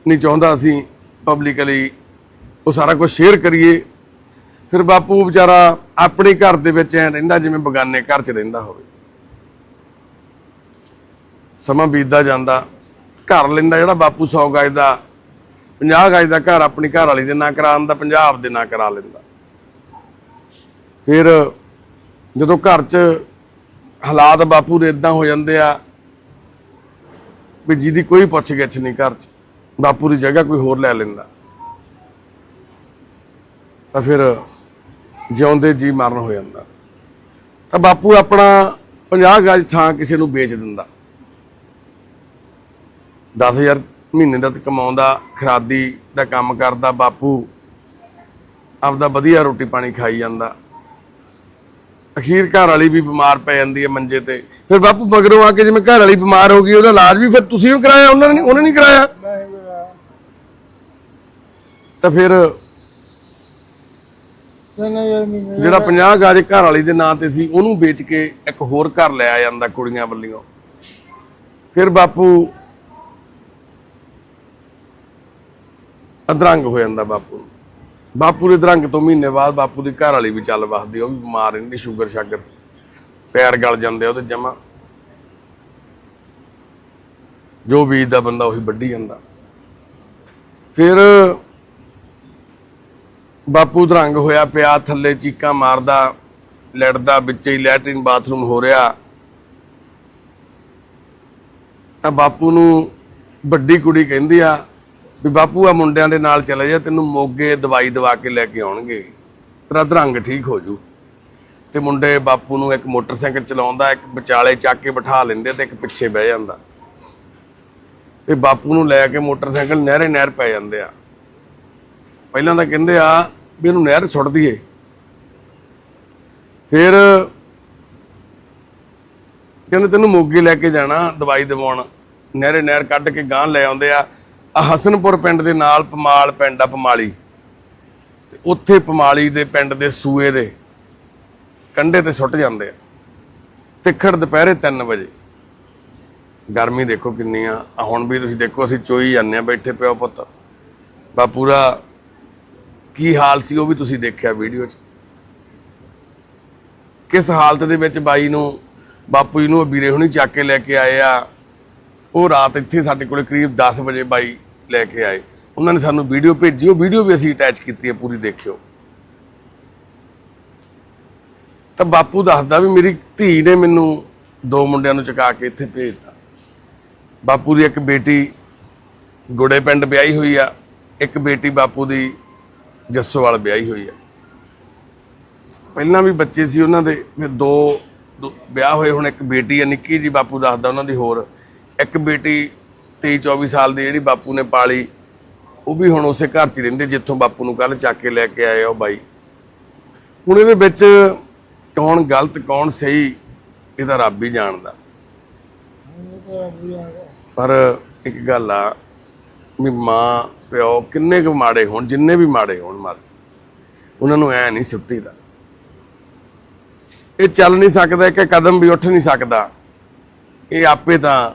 Speaker 1: ਨਹੀਂ ਚਾਹੁੰਦਾ ਅਸੀਂ ਪਬਲਿਕਲੀ ਉਹ ਸਾਰਾ ਕੁਝ ਸ਼ੇਅਰ ਕਰੀਏ। ਫਿਰ ਬਾਪੂ ਵਿਚਾਰਾ ਆਪਣੇ ਘਰ ਦੇ ਵਿੱਚ ਐ ਰਹਿੰਦਾ ਜਿਵੇਂ ਬਗਾਨੇ ਘਰ 'ਚ ਰਹਿੰਦਾ ਹੋਵੇ। ਸਮਾਂ ਬੀਤਦਾ ਜਾਂਦਾ, ਘਰ ਲੈਂਦਾ ਜਿਹੜਾ ਬਾਪੂ 100 ਗਜ ਦਾ 50 ਗਜ ਦਾ ਘਰ ਆਪਣੀ ਘਰ ਵਾਲੀ ਦੇ ਨਾਂ ਕਰਾਉਣ ਦਾ ਪੰਜਾਬ ਦੇ ਨਾਂ ਕਰਾ ਲੈਂਦਾ। ਫਿਰ ਜਦੋਂ ਘਰ 'ਚ ਹਾਲਾਤ ਬਾਪੂ ਦੇ ਇਦਾਂ ਹੋ ਜਾਂਦੇ ਆ ਵੀ ਜਿਹਦੀ ਕੋਈ ਪੁੱਛ ਗਿੱਛ ਨਹੀਂ ਘਰ 'ਚ, ਬਾਪੂ ਦੀ ਜਗ੍ਹਾ ਕੋਈ ਹੋਰ ਲੈ ਲੈਂਦਾ। ਤਾਂ ਫਿਰ ਜਿਉਂਦੇ ਜੀ ਮਰਨ ਹੋ ਜਾਂਦਾ। ਤਾਂ ਬਾਪੂ ਆਪਣਾ 50 ਗਜ ਥਾਂ ਕਿਸੇ ਨੂੰ ਵੇਚ ਦਿੰਦਾ। 10000 ਮਹੀਨੇ ਦਾ ਕਮਾਉਂਦਾ, ਖਰਾਦੀ ਦਾ ਕੰਮ ਕਰਦਾ, ਬਾਪੂ ਆਪਦਾ ਵਧੀਆ ਰੋਟੀ ਪਾਣੀ ਖਾਈ ਜਾਂਦਾ। ਅਖੀਰ ਘਰ ਵਾਲੀ ਵੀ ਬਿਮਾਰ ਪੈ ਜਾਂਦੀ ਹੈ ਮੰਜੇ ਤੇ। ਫਿਰ ਬਾਪੂ ਮਗਰੋਂ ਆ ਕੇ ਜਿਵੇਂ ਘਰ ਵਾਲੀ ਬਿਮਾਰ ਹੋ ਗਈ, ਉਹਦਾ ਇਲਾਜ ਵੀ ਫਿਰ ਤੁਸੀਂ ਹੀ ਕਰਾਇਆ, ਉਹਨਾਂ ਨੇ ਉਹਨੇ ਨਹੀਂ ਕਰਾਇਆ?
Speaker 2: ਮੈਂ
Speaker 1: ਤਾਂ ਫਿਰ ਜਿਹੜਾ 50 ਗਾਜ ਘਰ ਵਾਲੀ ਦੇ ਨਾਂ ਤੇ ਸੀ, ਉਹਨੂੰ ਵੇਚ ਕੇ ਇੱਕ ਹੋਰ ਘਰ ਲਿਆ ਜਾਂਦਾ ਕੁੜੀਆਂ ਵੱਲੋਂ। ਫਿਰ ਬਾਪੂ ਅਧਰੰਗ ਹੋ ਜਾਂਦਾ ਬਾਪੂ ਨੂੰ। ਬਾਪੂ ਦੇ ਦਰੰਗ ਤੋਂ ਮਹੀਨੇ ਬਾਅਦ ਬਾਪੂ ਦੀ ਘਰ ਵਾਲੀ ਵੀ ਚੱਲ ਵਸਦੀ ਉਹ ਵੀ ਬਿਮਾਰ ਰਹਿੰਦੀ, ਸ਼ੂਗਰ ਸ਼ਾਗਰ ਪੈਰ ਗਲ ਜਾਂਦੇ ਉਹਦੇ ਜਮਾ। ਜੋ ਬੀਜਦਾ ਬੰਦਾ ਉਹੀ ਵੱਢੀ ਜਾਂਦਾ। ਫਿਰ ਬਾਪੂ ਦਰੰਗ ਹੋਇਆ, ਪਿਆ ਥੱਲੇ ਚੀਕਾਂ ਮਾਰਦਾ, ਲੜਦਾ, ਵਿੱਚ ਹੀ ਲੈਟਰਿਨ ਬਾਥਰੂਮ ਹੋ ਰਿਹਾ। ਤਾਂ ਬਾਪੂ ਨੂੰ ਵੱਡੀ ਕੁੜੀ ਕਹਿੰਦੀ ਆ ਵੀ ਬਾਪੂ ਆ ਮੁੰਡਿਆਂ ਦੇ ਨਾਲ ਚਲੇ ਜਾ, ਤੈਨੂੰ ਮੋਗੇ ਦਵਾਈ ਦਵਾ ਕੇ ਲੈ ਕੇ ਆਉਣਗੇ। ਤੇਰਾ ਦਰੰਗ ਠੀਕ ਹੋ ਜੂ। ਤੇ ਮੁੰਡੇ ਬਾਪੂ ਨੂੰ ਇੱਕ ਮੋਟਰਸਾਈਕਲ ਚਲਾਉਂਦਾ, ਇੱਕ ਵਿਚਾਲੇ ਚੱਕ ਕੇ ਬਿਠਾ ਲੈਂਦੇ ਤੇ ਇੱਕ ਪਿੱਛੇ ਬਹਿ ਜਾਂਦਾ। ਤੇ ਬਾਪੂ ਨੂੰ ਲੈ ਕੇ ਮੋਟਰਸਾਈਕਲ ਨਹਿਰੇ ਨਹਿਰ ਪੈ ਜਾਂਦੇ ਆ। ਪਹਿਲਾਂ ਤਾਂ ਕਹਿੰਦੇ ਆ ਵੀ ਇਹਨੂੰ ਨਹਿਰ ਸੁੱਟ ਦਈਏ। ਫਿਰ ਕਹਿੰਦੇ ਤੈਨੂੰ ਮੋਗੇ ਲੈ ਕੇ ਜਾਣਾ, ਦਵਾਈ ਦਿਵਾਉਣ। ਨਹਿਰੇ ਨਹਿਰ ਕੱਢ ਕੇ ਗਾਂ ਲੈ ਆਉਂਦੇ ਆ ਆ। ਹਸਨਪੁਰ ਪਿੰਡ ਦੇ ਨਾਲ ਪਮਾਲ ਪਿੰਡ ਆ ਪਮਾਲੀ। ਤੇ ਉੱਥੇ ਪਮਾਲੀ ਦੇ ਪਿੰਡ ਦੇ ਸੂਏ ਦੇ ਕੰਢੇ ਤੇ ਸੁੱਟ ਜਾਂਦੇ ਆ। ਤਿੱਖੜ ਦੁਪਹਿਰੇ 3 ਵਜੇ। ਗਰਮੀ ਦੇਖੋ ਕਿੰਨੀ ਆ ਹੁਣ ਵੀ ਤੁਸੀਂ ਦੇਖੋ, ਅਸੀਂ ਚੋਈ ਜਾਂਦੇ ਆ ਬੈਠੇ ਪਿਓ ਪੁੱਤ। ਬਾ ਪੂਰਾ ਕੀ ਹਾਲ ਸੀ ਉਹ ਵੀ ਤੁਸੀਂ ਦੇਖਿਆ ਵੀਡੀਓ 'ਚ। ਕਿਸ ਹਾਲਤ ਦੇ ਵਿੱਚ ਬਾਈ ਨੂੰ, ਬਾਪੂ ਜੀ ਨੂੰ ਵੀਰੇ ਹੁਣੀ ਚੱਕ ਕੇ ਲੈ ਕੇ ਆਏ ਆ। ਉਹ ਰਾਤ ਇੱਥੇ ਸਾਡੇ ਕੋਲੇ ਕਰੀਬ 10 ਵਜੇ ਬਾਈ ਲੈ ਕੇ ਆਏ। ਉਹਨਾਂ ਨੇ ਸਾਨੂੰ ਵੀਡੀਓ ਭੇਜੀ, ਉਹ ਵੀਡੀਓ ਵੀ ਅਸੀਂ ਅਟੈਚ ਕੀਤੀ ਹੈ, ਪੂਰੀ ਦੇਖਿਓ। ਤਾਂ ਬਾਪੂ ਦੱਸਦਾ ਵੀ ਮੇਰੀ ਧੀ ਨੇ ਮੈਨੂੰ ਦੋ ਮੁੰਡਿਆਂ ਨੂੰ ਚੁਕਾ ਕੇ ਇੱਥੇ ਭੇਜਤਾ। ਬਾਪੂ ਦੀ ਇੱਕ ਬੇਟੀ ਗੁੜੇ ਪਿੰਡ ਵਿਆਹੀ ਹੋਈ ਆ, ਇੱਕ ਬੇਟੀ ਬਾਪੂ ਦੀ ਜੱਸੋਵਾਲ ਵਿਆਹੀ ਹੋਈ ਆ। ਪਹਿਲਾਂ ਵੀ ਬੱਚੇ ਸੀ ਉਹਨਾਂ ਦੇ, ਫਿਰ ਦੋ ਦੋ ਵਿਆਹ ਹੋਏ, ਹੁਣ ਇੱਕ ਬੇਟੀ ਆ, ਨਿੱਕੀ ਜੀ ਬਾਪੂ ਦੱਸਦਾ ਉਹਨਾਂ ਦੀ ਹੋਰ। ਇੱਕ ਬੇਟੀ 23 24 ਸਾਲ ਦੀ ਜਿਹੜੀ ਬਾਪੂ ਨੇ ਪਾਲੀ, ਉਹ ਵੀ ਹੁਣ ਉਸੇ ਘਰ 'ਚ ਹੀ ਰਹਿੰਦੇ, ਜਿੱਥੋਂ ਬਾਪੂ ਨੂੰ ਕੱਲ ਚੱਕ ਕੇ ਲੈ ਕੇ ਆਏ ਆ ਉਹ ਬਾਈ। ਹੁਣ ਇਹਦੇ ਵਿੱਚ ਕੌਣ ਗਲਤ, ਕੌਣ ਸਹੀ, ਇਹਦਾ ਰੱਬ ਹੀ ਜਾਣਦਾ। ਪਰ ਇੱਕ ਗੱਲ ਆ, ਵੀ ਮਾਂ, ਪਿਓ ਕਿੰਨੇ ਕੁ ਮਾੜੇ ਹੋਣ, ਜਿੰਨੇ ਵੀ ਮਾੜੇ ਹੋਣ ਮਰਜ਼ੀ। ਉਹਨਾਂ ਨੂੰ ਐ ਨਹੀਂ ਸੁੱਟੀ ਦਾ ਇਹ ਚੱਲ ਨਹੀਂ ਸਕਦਾ, ਇੱਕ ਕਦਮ ਵੀ ਉੱਠ ਨਹੀਂ ਸਕਦਾ। ਇਹ ਆਪੇ ਤਾਂ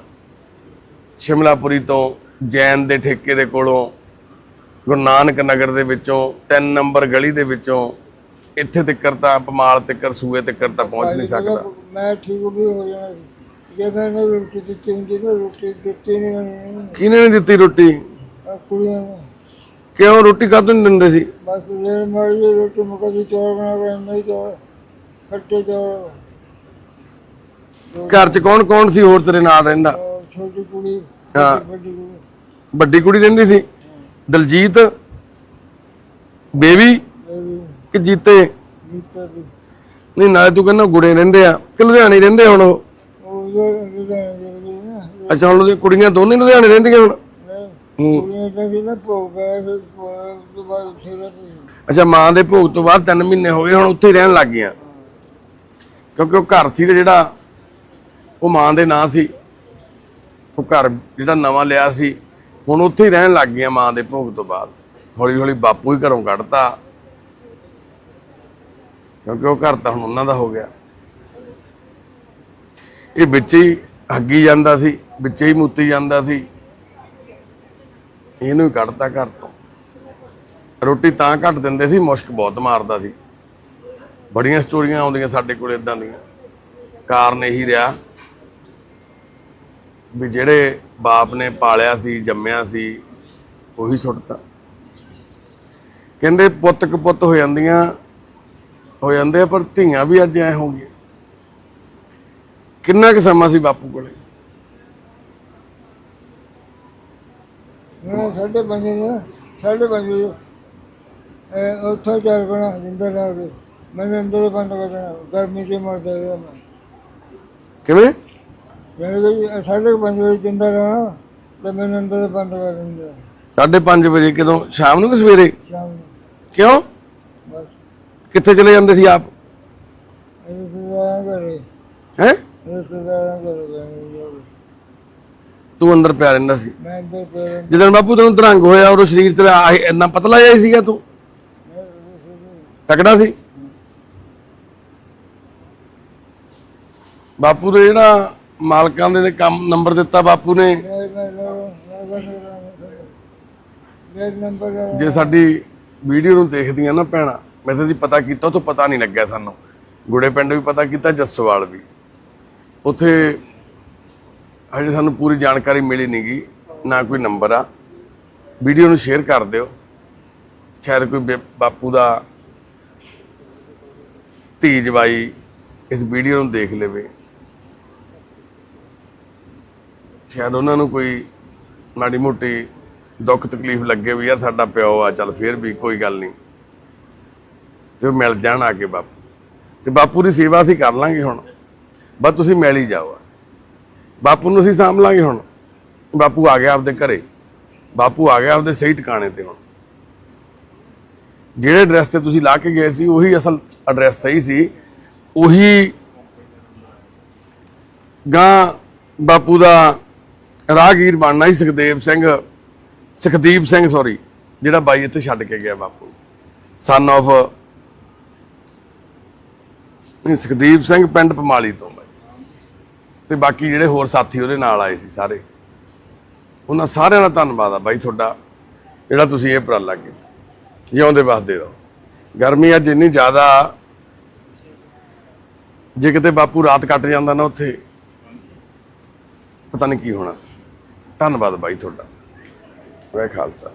Speaker 1: ਸ਼ਿਮਲਾਪੁਰੀ ਤੋਂ ਜੈਨ ਦੇ ਠੇਕੇ ਦੇ ਕੋਲੋਂ ਗੁਰੂ ਨਾਨਕ ਨਗਰ ਦੇ ਵਿੱਚੋਂ 3 ਨੰਬਰ ਗਲੀ ਦੇ ਵਿੱਚੋਂ ਇੱਥੇ ਤੱਕਰ ਤਾਂ ਪਮਾਲ ਤੱਕਰ ਸੂਏ ਤੱਕਰ ਤਾਂ ਪਹੁੰਚ ਨਹੀਂ ਸਕਦਾ।
Speaker 2: ਮੈਂ ਠੀਕ ਵੀ ਹੋ ਜਾਣਾ ਸੀ ਜੇ ਮੈਂ ਇਹਨੂੰ ਰੋਟੀ ਦਿੱਤੀ ਹੁੰਦੀ ਤਾਂ ਰੋਟੀ ਦਿੱਤੀ ਨਹੀਂ ਮੈਨੂੰ।
Speaker 1: ਕਿਹਨੇ ਨਹੀਂ ਦਿੱਤੀ ਰੋਟੀ?
Speaker 2: ਆਹ ਕੁੜੀਆਂ ਨੇ।
Speaker 1: ਕਿਉਂ? ਰੋਟੀ ਕਾਹਤੋਂ ਨਹੀਂ ਦਿੰਦੇ ਸੀ?
Speaker 2: ਬਸ ਜੇ ਮਾਰੀ ਰੋਟੀ ਮੁਕਦੀ ਚੌਲ ਬਣਾ ਕੇ ਨਹੀਂ ਚੌਲ। ਖੱਟੇ ਚੌਲ।
Speaker 1: ਘਰ 'ਚ ਕੌਣ ਕੌਣ ਸੀ? ਹੋਰ ਤੇਰੇ ਨਾਲ ਰਹਿੰਦਾ?
Speaker 2: ਛੋਟੀ ਕੁੜੀ
Speaker 1: ਹਾਂ।
Speaker 2: ਵੱਡੀ ਕੁੜੀ।
Speaker 1: ਵੱਡੀ ਕੁੜੀ ਰਹਿੰਦੀ ਸੀ ਦਲਜੀਤ ਬੇਬੀ
Speaker 2: ਇਹ ਵੀ
Speaker 1: ਕਿ ਜੀਤੇ?
Speaker 2: ਜੀਤਾ ਵੀ
Speaker 1: ਨਹੀਂ ਨਾਲੇ ਤੂੰ ਕਹਿੰਦਾ ਗੁੜੇ ਰਹਿੰਦੇ ਆ ਕਿ ਲੁਧਿਆਣੇ ਰਹਿੰਦੇ ਹੁਣ ਉਹ?
Speaker 2: ਉਹ ਜੋ ਲੁਧਿਆਣੇ ਦੇ ਗਈ ਨਾ।
Speaker 1: ਅੱਛਾ ਹੁਣ ਉਹਦੀਆਂ ਕੁੜੀਆਂ ਦੋਨੇ ਲੁਧਿਆਣੇ ਰਹਿੰਦੀਆਂ ਹੁਣ?
Speaker 2: ਨਹੀਂ
Speaker 1: ਹੂੰ।
Speaker 2: ਕੁੜੀਆਂ ਤਾਂ ਸੀ ਨਾ ਭੋਗ ਪਿਆ ਫਿਰ ਭੋਗ ਤੋਂ ਬਾਅਦ ਉੱਥੇ ਰਹਿੰਦੀ ਸੀ।
Speaker 1: ਅੱਛਾ ਮਾਂ ਦੇ ਭੋਗ ਤੋਂ ਬਾਅਦ 3 ਮਹੀਨੇ ਹੋ ਗਏ ਹੁਣ ਉੱਥੇ ਹੀ ਰਹਿਣ ਲੱਗ ਗਈਆਂ। ਕਿਉਂਕਿ ਉਹ ਘਰ ਸੀ ਜਿਹੜਾ ਉਹ ਮਾਂ ਦੇ ਨਾਂ ਸੀ। ਉਹ ਘਰ ਜਿਹੜਾ ਨਵਾਂ ਲਿਆ ਸੀ, ਹੁਣ ਉੱਥੇ ਹੀ ਰਹਿਣ ਲੱਗ ਗਈਆਂ ਮਾਂ ਦੇ ਭੋਗ ਤੋਂ ਬਾਅਦ। ਹੌਲੀ ਹੌਲੀ ਬਾਪੂ ਹੀ ਘਰੋਂ ਕੱਢਤਾ। ਕਿਉਂਕਿ ਉਹ ਘਰ ਤਾਂ ਹੁਣ ਉਹਨਾਂ ਦਾ ਹੋ ਗਿਆ। ਇਹ ਵਿੱਚ ਹੀ ਹੱਗੀ ਜਾਂਦਾ ਸੀ, ਵਿੱਚ ਹੀ ਮੁੱਤੀ ਜਾਂਦਾ ਸੀ। ਇਹਨੂੰ ਹੀ ਕੱਢਤਾ ਘਰ ਤੋਂ। ਰੋਟੀ ਤਾਂ ਘੱਟ ਦਿੰਦੇ ਸੀ, ਮੁਸ਼ਕ ਬਹੁਤ ਮਾਰਦਾ ਸੀ। ਬੜੀਆਂ ਸਟੋਰੀਆਂ ਆਉਂਦੀਆਂ ਸਾਡੇ ਕੋਲ ਇਦਾਂ ਦੀਆਂ। ਕਾਰਨ ਇਹੀ ਰਿਹਾ ਵੀ ਜਿਹੜੇ ਬਾਪ ਨੇ ਪਾਲਿਆ ਸੀ ਜੰਮਿਆ ਸੀ ਉਹੀ ਸੁੱਟਤਾ। ਕਹਿੰਦੇ ਪੁੱਤ ਕਪੁੱਤ ਹੋ ਜਾਂਦੀਆਂ ਹੋ ਜਾਂਦੇ ਪਰ ਧੀਆਂ ਵੀ ਅੱਜ ਐ ਹੋ ਗਈਆਂ ਕਿੰਨਾ ਕੁ ਸਮਾਂ ਸੀ ਬਾਪੂ ਕੋਲੇ?
Speaker 2: ਮੈਂ ਸਾਢੇ ਪੰਜ ਦੇ ਸਾਢੇ ਪੰਜ ਵਜੇ ਇਹ ਉੱਥੋਂ ਚਾਰ ਬਣਾ ਜਿੰਦਾ ਲਾ ਕੇ ਮੈਂ ਅੰਦਰ ਬੰਦ ਕਰ ਦੇਣਾ ਗਰਮੀ ਚ ਮਰਦਾ ਰਿਹਾ ਮੈਂ।
Speaker 1: ਕਿਵੇਂ?
Speaker 2: ਮੈਨੂੰ ਕਿ ਸਾਢੇ ਕੁ ਪੰਜ ਵਜੇ ਜਿੰਦਾ ਲਾਉਣਾ ਤੇ ਮੈਨੂੰ ਅੰਦਰ ਬੰਦ ਕਰ ਦਿੰਦੇ
Speaker 1: 5:30 ਵਜੇ ਕਦੋਂ? ਸ਼ਾਮ ਨੂੰ ਕਿ ਸਵੇਰੇ?
Speaker 2: ਸ਼ਾਮ ਨੂੰ।
Speaker 1: ਕਿਉਂ?
Speaker 2: ਬਸ।
Speaker 1: ਕਿੱਥੇ ਚਲੇ ਜਾਂਦੇ ਸੀ ਆਪ?
Speaker 2: ਰਿਸ਼ਤੇਦਾਰਾਂ ਘਰੇ।
Speaker 1: ਹੈ?
Speaker 2: ਰਿਸ਼ਤੇਦਾਰਾਂ ਘਰੇ ਬੈਠੇ ਜੋ
Speaker 1: ਤੂੰ ਅੰਦਰ ਪਿਆ ਰਹਿੰਦਾ ਸੀ।
Speaker 2: ਮੈਂ ਅੰਦਰ ਪਿਆ
Speaker 1: ਜਦੋਂ ਬਾਪੂ ਤੈਨੂੰ ਤਰੰਗ ਹੋਇਆ ਔਰ ਉਹ ਸਰੀਰ ਤੇ ਆਹ ਇੰਨਾ ਪਤਲਾ ਹੀ ਸੀਗਾ ਤੂੰ? ਤਕੜਾ ਸੀ? ਬਾਪੂ ਦੇ ਜਿਹੜਾ ਮਾਲਕਾਂ ਦੇ ਕੰਮ ਨੰਬਰ ਦਿੱਤਾ ਬਾਪੂ ਨੇ। ਜੇ ਸਾਡੀ ਵੀਡੀਓ ਨੂੰ ਦੇਖਦੀਆਂ ਨਾ ਭੈਣਾ, ਮੈਂ ਤਾਂ ਜੀ ਪਤਾ ਕੀਤਾ, ਉਹ ਤੋਂ ਪਤਾ ਨਹੀਂ ਲੱਗਿਆ ਸਾਨੂੰ। ਗੁੜੇ ਪਿੰਡ ਵੀ ਪਤਾ ਕੀਤਾ, ਜੱਸਵਾਲ ਵੀ। ਉੱਥੇ ਹਜੇ ਸਾਨੂੰ ਪੂਰੀ ਜਾਣਕਾਰੀ ਮਿਲੀ ਨਹੀਂਗੀ ਨਾ ਕੋਈ ਨੰਬਰ ਆ। ਵੀਡੀਓ ਨੂੰ ਸ਼ੇਅਰ ਕਰ ਦਿਓ। ਸ਼ਾਇਦ ਕੋਈ ਬੇ- ਬਾਪੂ ਦਾ ਧੀ ਜਵਾਈ ਇਸ ਵੀਡੀਓ ਨੂੰ ਦੇਖ ਲਵੇ। ਸ਼ਾਇਦ ਉਹਨਾਂ ਨੂੰ ਕੋਈ ਮਾੜੀ ਮੋਟੀ ਦੁੱਖ ਤਕਲੀਫ ਲੱਗੇ ਵੀ ਯਾਰ ਸਾਡਾ ਪਿਓ ਆ, ਚੱਲ ਫੇਰ ਵੀ ਕੋਈ ਗੱਲ ਨਹੀਂ। ਤੇ ਉਹ ਮਿਲ ਜਾਣ ਆ ਕੇ ਬਾਪੂ। ਤੇ ਬਾਪੂ ਦੀ ਸੇਵਾ ਅਸੀਂ ਕਰ ਲਾਂਗੇ ਹੁਣ। ਬਸ ਤੁਸੀਂ ਮਿਲ ਹੀ ਜਾਓ ਬਾਪੂ ਨੂੰ ਅਸੀਂ ਸਾਂਭ ਲਾਂਗੇ ਹੁਣ। ਬਾਪੂ ਆ ਗਿਆ ਆਪਦੇ ਘਰੇ। ਬਾਪੂ ਆ ਗਿਆ ਆਪਦੇ ਸਹੀ ਟਿਕਾਣੇ ਤੇ ਹੁਣ। ਜਿਹੜੇ ਐਡਰੈਸ ਤੇ ਤੁਸੀਂ ਲਾ ਕੇ ਗਏ ਸੀ, ਉਹੀ ਅਸਲ ਐਡਰੈਸ ਸਹੀ ਸੀ। ਉਹੀ ਗਾਂ ਬਾਪੂ ਦਾ ਰਾਹਗੀਰ ਬਣਨਾ ਸੀ ਸੁਖਦੇਵ ਸਿੰਘ, ਸੁਖਦੀਪ ਸਿੰਘ ਸੌਰੀ ਜਿਹੜਾ ਬਾਈ ਇੱਥੇ ਛੱਡ ਕੇ ਗਿਆ ਬਾਪੂ। ਸਨ of ਸੁਖਦੀਪ ਸਿੰਘ ਪਿੰਡ ਪਮਾਲੀ ਤੋਂ ਬਾਈ। ਤੇ ਬਾਕੀ ਜਿਹੜੇ ਹੋਰ ਸਾਥੀ ਉਹਦੇ ਨਾਲ ਆਏ ਸੀ ਸਾਰੇ। ਉਹਨਾਂ ਸਾਰਿਆਂ ਦਾ ਧੰਨਵਾਦ ਆ ਬਾਈ ਤੁਹਾਡਾ, ਜਿਹੜਾ ਤੁਸੀਂ ਇਹ ਉਪਰਾਲਾ ਕੀਤਾ। ਜਿਉਂਦੇ ਵਸਦੇ ਰਹੋ। ਗਰਮੀ ਅੱਜ ਇੰਨੀ ਜ਼ਿਆਦਾ ਜੇ ਕਿਤੇ ਬਾਪੂ ਰਾਤ ਕੱਟ ਜਾਂਦਾ ਨਾ ਉੱਥੇ, ਪਤਾ ਨਹੀਂ ਕੀ ਹੋਣਾ। ਧੰਨਵਾਦ ਬਾਈ ਤੁਹਾਡਾ। ਵਾਹਿ ਖਾਲਸਾ।